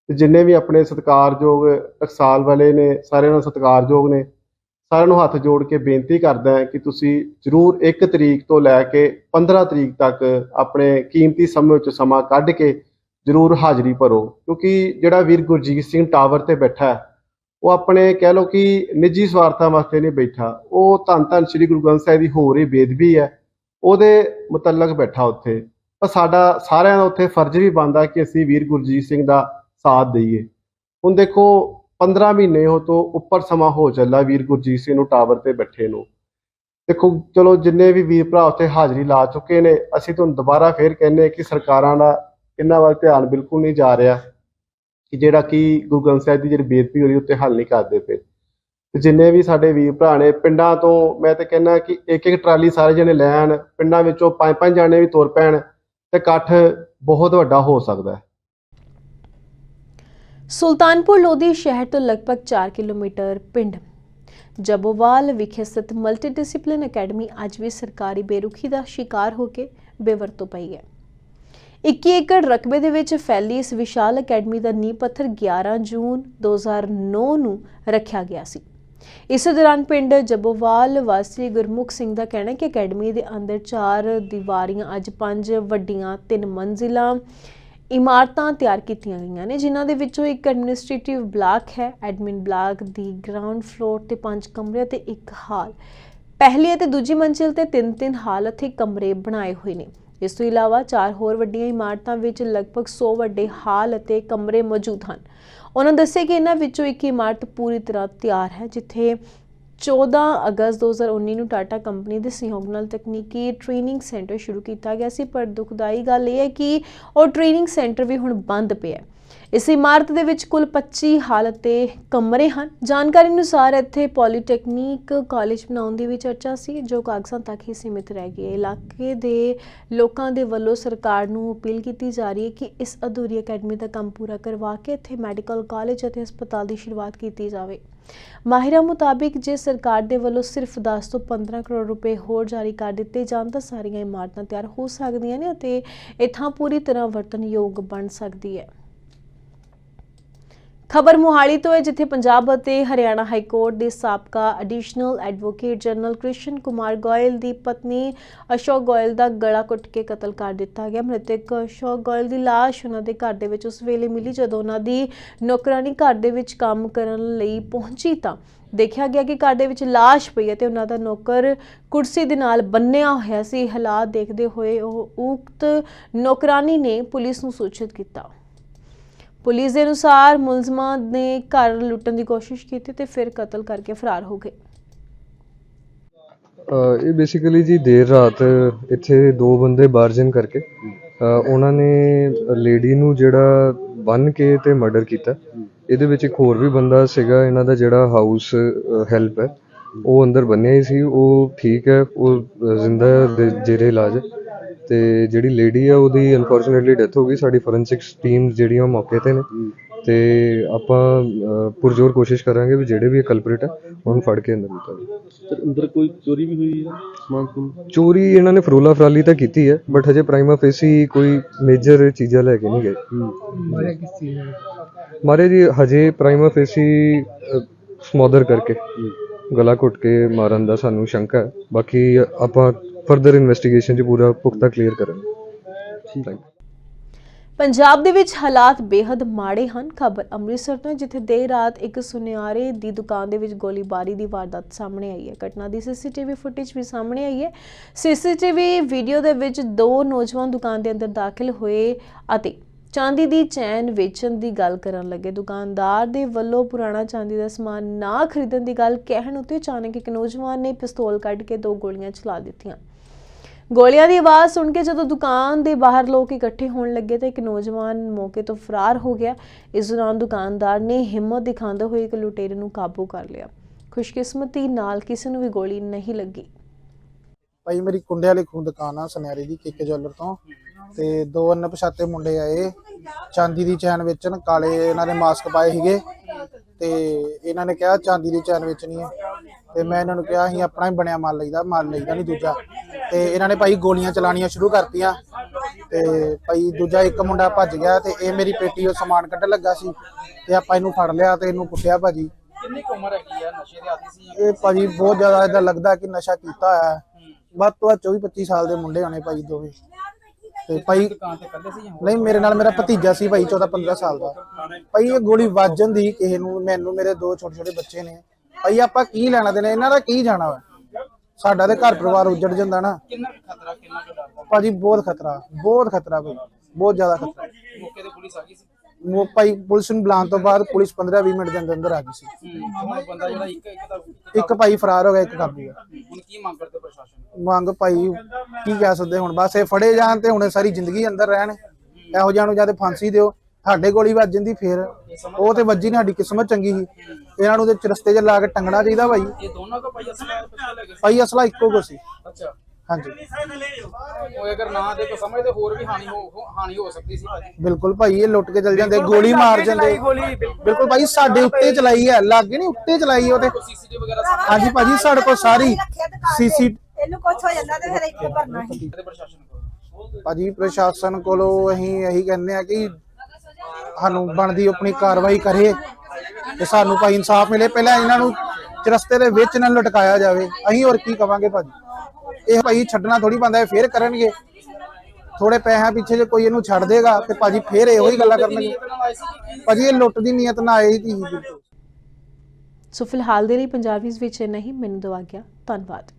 ਤੇ ਜਿੰਨੇ ਵੀ ਆਪਣੇ ਸਤਿਕਾਰਯੋਗ ਟਕਸਾਲ ਵਾਲੇ ਨੇ ਸਾਰਿਆਂ ਨੂੰ ਸਤਿਕਾਰਯੋਗ ਨੇ ਸਾਰਿਆਂ ਨੂੰ ਹੱਥ ਜੋੜ ਕੇ ਬੇਨਤੀ ਕਰਦਾ ਹਾਂ ਕਿ ਤੁਸੀਂ ਜਰੂਰ 1 ਤਰੀਕ ਤੋਂ ਲੈ ਕੇ 15 ਤਰੀਕ ਤੱਕ ਆਪਣੇ ਕੀਮਤੀ ਸਮੇਂ ਵਿੱਚ ਸਮਾਂ ਕੱਢ ਕੇ ਜਰੂਰ ਹਾਜ਼ਰੀ ਭਰੋ ਕਿਉਂਕਿ ਜਿਹੜਾ ਵੀਰ ਗੁਰਜੀਤ ਸਿੰਘ ਟਾਵਰ ਤੇ ਬੈਠਾ ਹੈ ਉਹ ਆਪਣੇ ਕਹਿ ਲਓ ਕਿ ਨਿੱਜੀ ਸਵਾਰਥਾਂ ਵਾਸਤੇ ਨਹੀਂ ਬੈਠਾ। ਉਹ ਧੰਨ ਧੰਨ ਸ੍ਰੀ ਗੁਰੂ ਗ੍ਰੰਥ ਸਾਹਿਬ ਦੀ ਹੋ ਰਹੀ ਬੇਦਬੀ ਹੈ। ਉਹਦੇ ਮੁਤਲਕ ਬੈਠਾ ਉੱਥੇ। ਪਰ ਸਾਡਾ ਸਾਰਿਆਂ ਦਾ ਉੱਥੇ ਫਰਜ਼ ਵੀ ਬਣਦਾ ਕਿ ਅਸੀਂ ਵੀਰ ਗੁਰਜੀਤ ਸਿੰਘ ਦਾ ਸਾਥ ਦਈਏ। ਹੁਣ ਦੇਖੋ 15 ਮਹੀਨੇ ਹੋ ਤੋਂ ਉੱਪਰ ਸਮਾਂ ਹੋ ਚੱਲਾ ਵੀਰ ਗੁਰਜੀਤ ਸਿੰਘ ਨੂੰ ਟਾਵਰ ਤੇ ਬੈਠੇ ਨੂੰ। ਦੇਖੋ, ਚਲੋ ਜਿੰਨੇ ਵੀ ਵੀਰ ਭਰਾ ਉੱਥੇ ਹਾਜ਼ਰੀ ਲਾ ਚੁੱਕੇ ਨੇ, ਅਸੀਂ ਤੁਹਾਨੂੰ ਦੁਬਾਰਾ ਫੇਰ ਕਹਿੰਦੇ ਕਿ ਸਰਕਾਰਾਂ ਦਾ ਇਹਨਾਂ ਵੱਲ ਧਿਆਨ ਬਿਲਕੁਲ ਨਹੀਂ ਜਾ ਰਿਹਾ। ਕਿ ਜਿਹੜਾ ਕਿ ਗੁਰੂ ਗ੍ਰੰਥ ਸਾਹਿਬ ਦੀ ਜਿਹੜੀ ਬੇਦਬੀ ਹੋ ਰਹੀ ਉੱਤੇ ਹੱਲ ਨਹੀਂ ਕਰਦੇ ਪਏ। ਤੇ ਜਿੰਨੇ ਵੀ ਸਾਡੇ ਵੀਰ ਭਰਾ ਨੇ, ਪਿੰਡਾਂ ਤੋਂ ਮੈਂ ਤੇ ਕਹਿੰਦਾ ਕਿ ਇੱਕ ਇੱਕ ਟਰਾਲੀ ਸਾਰੇ ਜਣੇ ਲੈਣ ਪਿੰਡਾਂ ਵਿੱਚੋਂ ਪੰਜ ਪੰਜ ਜਾਣੇ ਵੀ ਤੁਰ ਪੈਣ, ਤੇ ਇਕੱਠ ਬਹੁਤ ਵੱਡਾ ਹੋ ਸਕਦਾ ਹੈ। ਸੁਲਤਾਨਪੁਰ ਲੋਧੀ ਸ਼ਹਿਰ ਤੋਂ ਲਗਭਗ 4 ਕਿਲੋਮੀਟਰ ਪਿੰਡ ਜਬੋਵਾਲ ਵਿਖੇ ਸਥਿਤ ਮਲਟੀ ਡਿਸਪਲਿਨ ਅਕੈਡਮੀ ਅੱਜ ਵੀ ਸਰਕਾਰੀ ਬੇਰੁਖੀ ਦਾ ਸ਼ਿਕਾਰ ਹੋ ਕੇ ਬੇਵਰਤੋਂ ਪਈ ਹੈ। 21 ਏਕੜ ਰਕਬੇ ਦੇ ਵਿੱਚ ਫੈਲੀ ਇਸ ਵਿਸ਼ਾਲ ਅਕੈਡਮੀ ਦਾ ਨੀਂਹ ਪੱਥਰ 11 ਜੂਨ 2009 ਨੂੰ ਰੱਖਿਆ ਗਿਆ ਸੀ। ਇਸ ਦੌਰਾਨ ਪਿੰਡ ਜਬੋਵਾਲ ਵਾਸੀ ਗੁਰਮੁਖ ਸਿੰਘ ਦਾ ਕਹਿਣਾ ਹੈ ਕਿ ਅਕੈਡਮੀ ਦੇ ਅੰਦਰ ਚਾਰ ਦੀਵਾਰੀਆਂ, ਅੱਜ ਪੰਜ ਵੱਡੀਆਂ, ਤਿੰਨ ਮੰਜ਼ਿਲਾਂ, ਇਮਾਰਤਾਂ ਤਿਆਰ ਕੀਤੀਆਂ ਗਈਆਂ ਨੇ, ਜਿਨ੍ਹਾਂ ਦੇ ਵਿੱਚੋਂ ਇੱਕ ਐਡਮਿਨਿਸਟ੍ਰੇਟਿਵ ਬਲਾਕ ਹੈ। ਐਡਮਿਨ ਬਲਾਕ ਦੀ ਗਰਾਊਂਡ ਫਲੋਰ ਤੇ ਪੰਜ ਕਮਰੇ ਤੇ ਇੱਕ ਹਾਲ। ਪਹਿਲੀ ਅਤੇ ਦੂਜੀ ਮੰਜ਼ਿਲ ਤੇ ਤਿੰਨ ਤਿੰਨ ਹਾਲ ਅਤੇ ਕਮਰੇ ਬਣਾਏ ਹੋਏ ਨੇ। ਇਸ ਤੋਂ ਇਲਾਵਾ ਚਾਰ ਹੋਰ ਵੱਡੀਆਂ ਇਮਾਰਤਾਂ ਵਿੱਚ ਲਗਭਗ 100 ਵੱਡੇ ਹਾਲ ਅਤੇ ਕਮਰੇ ਮੌਜੂਦ ਹਨ। ਉਹਨਾਂ ਦੱਸਿਆ ਕਿ ਇਹਨਾਂ ਵਿੱਚੋਂ ਇੱਕ ਇਮਾਰਤ ਪੂਰੀ ਤਰ੍ਹਾਂ ਤਿਆਰ ਹੈ, ਜਿੱਥੇ 14 ਅਗਸਤ 2019 ਨੂੰ ਟਾਟਾ ਕੰਪਨੀ ਦੇ ਸਹਿਯੋਗ ਨਾਲ ਤਕਨੀਕੀ ਟ੍ਰੇਨਿੰਗ ਸੈਂਟਰ ਸ਼ੁਰੂ ਕੀਤਾ ਗਿਆ ਸੀ, ਪਰ ਦੁਖਦਾਈ ਗੱਲ ਇਹ ਹੈ ਕਿ ਉਹ ਟ੍ਰੇਨਿੰਗ ਸੈਂਟਰ ਵੀ ਹੁਣ ਬੰਦ ਪਿਆ ਹੈ। ਇਸ ਇਮਾਰਤ ਦੇ ਵਿੱਚ ਕੁੱਲ 25 ਹਾਲਤ ਅਤੇ ਕਮਰੇ ਹਨ। ਜਾਣਕਾਰੀ ਅਨੁਸਾਰ ਇੱਥੇ ਪੋਲੀਟੈਕਨਿਕ ਕਾਲਜ ਬਣਾਉਣ ਦੀ ਵੀ ਚਰਚਾ ਸੀ, ਜੋ ਕਾਗਜ਼ਾਂ ਤੱਕ ਹੀ ਸੀਮਿਤ ਰਹਿ ਗਈ ਇਲਾਕੇ ਦੇ ਲੋਕਾਂ ਦੇ ਵੱਲੋਂ ਸਰਕਾਰ ਨੂੰ ਅਪੀਲ ਕੀਤੀ ਜਾ ਰਹੀ ਹੈ ਕਿ ਇਸ ਅਧੂਰੀ ਅਕੈਡਮੀ ਦਾ ਕੰਮ ਪੂਰਾ ਕਰਵਾ ਕੇ ਇੱਥੇ ਮੈਡੀਕਲ ਕਾਲਜ ਅਤੇ ਹਸਪਤਾਲ ਦੀ ਸ਼ੁਰੂਆਤ ਕੀਤੀ ਜਾਵੇ। ਮਾਹਿਰਾਂ ਮੁਤਾਬਿਕ, ਜੇ ਸਰਕਾਰ ਦੇ ਵੱਲੋਂ ਸਿਰਫ 10 ਤੋਂ 15 ਕਰੋੜ ਰੁਪਏ ਹੋਰ ਜਾਰੀ ਕਰ ਦਿੱਤੇ ਜਾਣ, ਤਾਂ ਸਾਰੀਆਂ ਇਮਾਰਤਾਂ ਤਿਆਰ ਹੋ ਸਕਦੀਆਂ ਨੇ ਅਤੇ ਇਹ ਥਾਂ ਪੂਰੀ ਤਰ੍ਹਾਂ ਵਰਤਣਯੋਗ ਬਣ ਸਕਦੀ ਹੈ। ਖਬਰ ਮੁਹਾਲੀ ਤੋਂ ਹੈ, ਜਿੱਥੇ ਪੰਜਾਬ ਅਤੇ ਹਰਿਆਣਾ ਹਾਈ ਕੋਰਟ ਦੇ ਸਾਬਕਾ additional advocate general Krishan Kumar Goyal ਦੀ ਪਤਨੀ ਅਸ਼ੋਕ ਗੋਇਲ ਦਾ ਗਲਾ ਕੁੱਟ ਕੇ ਕਤਲ ਕਰ ਦਿੱਤਾ ਗਿਆ। ਮ੍ਰਿਤਕ ਅਸ਼ੋਕ ਗੋਇਲ ਦੀ ਲਾਸ਼ ਉਹਨਾਂ ਦੇ ਘਰ ਦੇ ਵਿੱਚ ਉਸ ਵੇਲੇ ਮਿਲੀ ਜਦੋਂ ਉਹਨਾਂ ਦੀ ਨੌਕਰਾਨੀ ਘਰ ਦੇ ਵਿੱਚ ਕੰਮ ਕਰਨ ਲਈ ਪਹੁੰਚੀ ਤਾਂ ਦੇਖਿਆ ਗਿਆ ਕਿ ਘਰ ਦੇ ਵਿੱਚ ਲਾਸ਼ ਪਈ ਹੈ ਤੇ ਉਹਨਾਂ ਦਾ ਨੌਕਰ ਕੁਰਸੀ ਦੇ ਨਾਲ ਬੰਨਿਆ ਹੋਇਆ ਸੀ। ਹਾਲਾਤ ਦੇਖਦੇ ਹੋਏ ਉਹ ਉਕਤ ਨੌਕਰਾਨੀ ਨੇ ਪੁਲਿਸ ਨੂੰ ਸੂਚਿਤ ਕੀਤਾ। ਪੁਲਿਸ ਦੇ ਅਨੁਸਾਰ ਮੁਲਜ਼ਮਾਂ ਨੇ ਘਰ ਲੁੱਟਣ ਦੀ ਕੋਸ਼ਿਸ਼ ਕੀਤੀ ਤੇ ਫਿਰ ਕਤਲ ਕਰਕੇ ਫਰਾਰ ਹੋ ਗਏ ਅਹ ਇਹ ਬੇਸਿਕਲੀ ਜੀ ਦੇਰ ਰਾਤ ਇੱਥੇ ਦੋ ਬੰਦੇ ਬਾਰਜਨ ਕਰਕੇ, ਅਹ ਉਹਨਾਂ ਨੇ ਲੇਡੀ ਨੂੰ ਜਿਹੜਾ ਬੰਨ ਕੇ ਤੇ ਮਰਡਰ ਕੀਤਾ ਇਹਦੇ ਵਿੱਚ ਇੱਕ ਹੋਰ ਵੀ ਬੰਦਾ ਸੀਗਾ, ਇਹਨਾਂ ਦਾ ਜਿਹੜਾ ਹਾਊਸ ਹੈਲਪ ਹੈ, ਉਹ ਅੰਦਰ ਬੰਨਿਆ ਹੀ ਸੀ, ਉਹ ਠੀਕ ਹੈ, ਉਹ ਜ਼ਿੰਦਾ ਦੇ ਜੇਰੇ ਇਲਾਜ ਹੈ। ਤੇ ਜਿਹੜੀ ਲੇਡੀ ਆ ਉਹਦੀ ਅਨਫੋਰਚੂਨੇਟਲੀ ਡੈਥ ਹੋ ਗਈ। ਸਾਡੀ ਫੋਰੈਂਸਿਕਸ ਟੀਮਸ ਜਿਹੜੀਆਂ ਮੌਕੇ ਤੇ ਨੇ। ਤੇ ਆਪਾਂ ਪੁਰਜ਼ੋਰ ਕੋਸ਼ਿਸ਼ ਕਰਾਂਗੇ ਵੀ ਜਿਹੜੇ ਵੀ ਕਲਪ੍ਰਿਟ ਹੈ ਉਹਨੂੰ ਫੜ ਕੇ ਅੰਦਰ ਲਿਤਾ ਜਾਵੇ। ਅੰਦਰ ਕੋਈ ਚੋਰੀ ਵੀ ਹੋਈ ਹੈ? ਸਮਾਨ ਸਮੂਨ? ਚੋਰੀ ਇਹਨਾਂ ਨੇ ਫਰੋਲਾ ਫਰਾਲੀ ਤਾਂ ਕੀਤੀ ਹੈ ਬਟ ਹਜੇ ਪ੍ਰਾਈਮਾ ਫੇਸੀ ਕੋਈ ਮੇਜਰ ਚੀਜ਼ਾਂ ਲੈ ਕੇ ਨਹੀਂ ਗਏ। ਮਾਰਿਆ ਕਿਸ ਚੀਜ਼ ਮਾਰੇ ਜੀ ਹਜੇ ਪ੍ਰਾਈਮਾ ਫੇਸੀ ਸਮੋਦਰ ਕਰਕੇ ਗਲਾ ਘੁੱਟ ਕੇ ਮਾਰਨ ਦਾ ਸਾਨੂੰ ਸ਼ੰਕਾ ਹੈ। ਬਾਕੀ ਆਪਾਂ ਫਰਦਰ ਇਨਵੈਸਟੀਗੇਸ਼ਨ 'ਚ ਪੂਰਾ ਪੁਖਤਾ ਕਲੀਅਰ ਠੀਕ ਹੈ। ਪੰਜਾਬ ਦੇ ਵਿੱਚ ਹਾਲਾਤ ਬੇहद ਮਾੜੇ ਹਨ। ਖਬਰ ਅੰਮ੍ਰਿਤਸਰ ਤੋਂ ਹੈ, ਜਿੱਥੇ ਦੇਰ ਰਾਤ ਇੱਕ ਸੁਨਿਆਰੇ ਦੀ ਦੁਕਾਨ ਦੇ ਵਿੱਚ ਗੋਲੀਬਾਰੀ ਦੀ ਵਾਰਦਾਤ ਸਾਹਮਣੇ ਆਈ ਹੈ। ਘਟਨਾ ਦੀ ਸੀਸੀਟੀਵੀ ਫੁਟੇਜ ਵੀ ਸਾਹਮਣੇ ਆਈ ਹੈ। ਸੀਸੀਟੀਵੀ ਵੀਡੀਓ ਦੇ ਵਿੱਚ ਦੋ ਨੌਜਵਾਨ ਦੁਕਾਨ ਦੇ ਅੰਦਰ ਦਾਖਲ ਹੋਏ ਅਤੇ ਚਾਂਦੀ ਦੀ ਚੈਨ ਵੇਚਣ ਦੀ ਗੱਲ ਕਰਨ ਲੱਗੇ। ਦੁਕਾਨਦਾਰ ਦੇ ਵੱਲੋਂ ਪੁਰਾਣਾ ਚਾਂਦੀ ਦਾ ਸਮਾਨ ਨਾ ਖਰੀਦਣ ਦੀ ਗੱਲ ਕਹਿਣ ਉੱਤੇ ਅਚਾਨਕ ਇੱਕ ਨੌਜਵਾਨ ਨੇ ਪਿਸਤੌਲ ਕੱਢ ਕੇ ਦੋ ਗੋਲੀਆਂ ਚਲਾ ਦਿੱਤੀਆਂ। ਗੋਲੀਆਂ ਦੀ ਆਵਾਜ਼ ਸੁਣ ਕੇ ਜਦੋਂ ਦੁਕਾਨ ਦੇ ਬਾਹਰ ਲੋਕ ਇਕੱਠੇ ਹੋਣ ਲੱਗੇ ਤਾਂ ਇੱਕ ਨੌਜਵਾਨ ਮੌਕੇ ਤੋਂ ਫਰਾਰ ਹੋ ਗਿਆ। ਇਸ ਦੌਰਾਨ ਦੁਕਾਨਦਾਰ ਨੇ ਹਿੰਮਤ ਦਿਖਾਉਂਦੇ ਹੋਏ ਇੱਕ ਲੁਟੇਰੇ ਨੂੰ ਕਾਬੂ ਕਰ ਲਿਆ। ਖੁਸ਼ਕਿਸਮਤੀ ਨਾਲ ਕਿਸੇ ਨੂੰ ਵੀ ਗੋਲੀ ਨਹੀਂ ਲੱਗੀ। ਭਾਈ, ਮੇਰੀ ਕੁੰਡੇ ਵਾਲੀ ਖੂਨ ਦੁਕਾਨ ਆ, ਸੁਨਿਆਰੇ ਦੀ, ਕਿੱਕ ਜਵੈਲਰ ਤੋਂ। ਤੇ ਦੋ ਅਣਪਛਾਤੇ ਮੁੰਡੇ ਆਏ। ਚਾਂਦੀ ਦੀ ਚੈਨ ਵੇਚਣ, ਕਾਲੇ ਇਹਨਾਂ ਨੇ ਮਾਸਕ ਪਾਏ ਸੀਗੇ। ਤੇ ਇਹਨਾਂ ਨੇ ਕਿਹਾ, ਚਾਂਦੀ ਦੀ ਚੈਨ ਵੇਚਣੀ ਹੈ ਤੇ ਮੈਂ ਇਹਨਾਂ ਨੂੰ ਕਿਹਾ ਅਸੀਂ ਆਪਣਾ ਹੀ ਬਣਿਆ ਮਾਲ ਲਈਦਾ ਮਾਲ ਲਈਦਾ ਨਹੀਂ ਦੂਜਾ। ਤੇ ਇਹਨਾਂ ਨੇ ਭਾਈ ਗੋਲੀਆਂ ਚਲਾਣੀਆਂ ਸ਼ੁਰੂ ਕਰਤੀਆਂ। ਤੇ ਭਾਈ ਦੂਜਾ ਇੱਕ ਮੁੰਡਾ ਭੱਜ ਗਿਆ ਤੇ ਇਹ ਮੇਰੀ ਪੇਟੀ ਉਹ ਸਮਾਨ ਕੱਢਣ ਲੱਗਾ ਸੀ। ਤੇ ਆਪਾਂ ਇਹਨੂੰ ਫੜ ਲਿਆ ਤੇ ਇਹਨੂੰ ਕੁੱਟਿਆ ਭਾਜੀ। ਕਿੰਨੀ ਉਮਰ ਹੈਗੀ ਆ? ਨਸ਼ੇ ਦੇ ਆਦੀ ਸੀ ਇਹ ਭਾਜੀ ਬਹੁਤ ਜ਼ਿਆਦਾ ਇਹਦਾ ਲੱਗਦਾ ਕਿ ਨਸ਼ਾ ਕੀਤਾ ਹੋਇਆ ਹੈ। ਵੱਧ ਤੋਂ ਵੱਧ 24 25 ਸਾਲ ਦੇ ਮੁੰਡੇ ਹੋਣੇ ਭਾਈ ਦੋਵੇਂ। ਤੇ ਭਾਈ ਨਹੀਂ ਮੇਰੇ ਨਾਲ ਮੇਰਾ ਭਤੀਜਾ ਸੀ ਭਾਈ 14 15 ਸਾਲ ਦਾ। ਭਾਈ ਇਹ ਗੋਲੀ ਵੱਜਣ ਦੀ ਕਿਸੇ ਨੂੰ ਮੈਨੂੰ ਮੇਰੇ ਦੋ ਛੋਟੇ ਛੋਟੇ ਬੱਚੇ ਨੇ। ਭਾਈ ਆਪਾਂ ਕੀ ਲੈਣਾ ਦੇਣਾ ਇਹਨਾਂ ਦਾ ਕੀ ਜਾਣਾ ਵਾ? ਸਾਡਾ ਤੇ ਘਰ ਪਰਿਵਾਰ ਉੱਜੜ ਜਾਂਦਾ ਨਾ। ਕਿੰਨਾ ਕੁ ਖਤਰਾ ਕਿੰਨਾ ਕੁ ਡਰ? ਦਾ ਭਾਜੀ ਬਹੁਤ ਖਤਰਾ ਬਹੁਤ ਖਤਰਾ ਭਾਈ ਬਹੁਤ ਜ਼ਿਆਦਾ ਖਤਰਾ। ਮੌਕੇ ਤੇ ਪੁਲਿਸ ਆ ਗਈ ਸੀ? ਮੋ ਭਾਈ ਪੁਲਿਸ ਨੂੰ ਬੁਲਾਉਣ ਤੋਂ ਬਾਅਦ ਪੁਲਿਸ 15-20 ਮਿੰਟ ਦੇ ਅੰਦਰ ਅੰਦਰ ਆ ਗਈ ਸੀ। ਹੁਣ ਬੰਦਾ ਜਿਹੜਾ ਇੱਕ ਇੱਕ ਦਾ ਇੱਕ ਭਾਈ ਫਰਾਰ ਹੋ ਗਿਆ ਇੱਕ ਕਾਬੂ ਆ ਹੁਣ ਕੀ ਮੰਗ ਕਰਦੇ ਪ੍ਰਸ਼ਾਸਨ ਮੰਗ ਭਾਈ ਕੀ ਕਹਿ ਸਕਦੇ ਹੁਣ? ਬਸ ਇਹ ਫੜੇ ਜਾਣ ਤੇ ਹੁਣ ਇਹ ਸਾਰੀ ਜ਼ਿੰਦਗੀ ਅੰਦਰ ਰਹਿਣ। ਇਹੋ ਜਿਹਾ ਨੂੰ ਜਾਂ ਤੇ ਫਾਂਸੀ ਦਿਓ। ਸਾਡੇ ਗੋਲੀ ਵੱਜ ਜਾਂਦੀ ਫੇਰ। ਉਹ ਤੇ ਵੱਜੀ ਨੀ ਸਾਡੀ ਕਿਸਮਤ ਚੰਗੀ ਸੀ। ਇਹਨਾਂ ਨੂੰ ਤੇ ਚਰਸਤੇ 'ਚ ਲਾ ਕੇ ਟੰਗਣਾ ਚਾਹੀਦਾ ਭਾਈ। ਇਹ ਦੋਨੋਂ ਕੋ ਭਾਈ ਅਸਲਾ ਪਿਸਤੌਲ ਲੈ ਗਏ ਸੀ? ਭਾਈ ਅਸਲਾ ਇੱਕੋ ਕੋ ਸੀ। ਅੱਛਾ। ਹਾਂਜੀ। ਉਹ ਅਗਰ ਨਾ ਦੇ ਕੋ ਸਮਝਦੇ ਹੋਰ ਵੀ ਹਾਨੀ ਹੋ ਹੋ- ਹਾਨੀ ਹੋ ਸਕਦੀ ਸੀ ਭਾਜੀ। ਬਿਲਕੁਲ ਭਾਈ ਇਹ ਲੁੱਟ ਕੇ ਚਲ ਜਾਂਦੇ ਗੋਲੀ ਮਾਰ ਜਾਂਦੇ। ਬਿਲਕੁਲ। ਭਾਈ ਸਾਡੇ ਉੱਤੇ ਚਲਾਈ ਹੈ ਲਾਗੇ ਨਹੀਂ ਉੱਤੇ ਚਲਾਈ ਉਹ ਤੇ। ਸੀਸੀਟੀਵੀ ਵਗੈਰਾ ਸਾਰਾ ਹਾਂਜੀ ਭਾਜੀ ਸਾਡੇ ਕੋਲ ਸਾਰੀ ਸੀਸੀ ਇਹਨੂੰ ਕੁਝ ਹੋ ਜਾਂਦਾ ਤੇ ਫਿਰ ਇੱਕ ਭਰਨਾ ਹੀ। ਤੇ ਪ੍ਰਸ਼ਾਸਨ ਕੋਲ। ਭਾਜੀ ਪ੍ਰਸ਼ਾਸਨ ਕੋਲੋਂ ਅਸੀਂ ਇਹੀ ਕਹਿੰਦੇ ਆ ਕਿ ਸਾਨੂੰ ਬਣਦੀ ਆਪਣੀ ਕਾਰਵਾਈ ਕਰੇ ਤੇ ਸਾਨੂੰ ਭਾਈ ਇਨਸਾਫ ਮਿਲੇ। ਪਹਿਲਾਂ ਇਹਨਾਂ ਨੂੰ ਚਰਸਤੇ ਦੇ ਵਿੱਚ ਨਾ ਲਟਕਾਇਆ ਜਾਵੇ। ਅਸੀਂ ਹੋਰ ਕੀ ਕਵਾਂਗੇ ਭਾਜੀ? ਇਹ ਭਾਈ ਛੱਡਣਾ ਥੋੜੀ ਬੰਦਾ ਫੇਰ ਕਰਨਗੇ। ਥੋੜੇ ਪੈਸਿਆਂ ਪਿੱਛੇ ਜੇ ਕੋਈ ਇਹਨੂੰ ਛੱਡ ਦੇਗਾ ਤੇ ਭਾਜੀ ਫੇਰ ਇਹੋ ਹੀ ਗੱਲਾਂ ਕਰਨਗੇ। ਭਾਜੀ ਇਹ ਲੁੱਟ ਦੀ ਨੀਅਤ ਨਾਲ ਆਈ ਸੀ। ਸੋ ਫਿਲਹਾਲ ਦੇ ਲਈ ਪੰਜਾਬੀਜ਼ ਵਿੱਚ ਇੰਨਾ ਮੈਨੂੰ ਦਵਾ ਗਿਆ ਧੰਨਵਾਦ।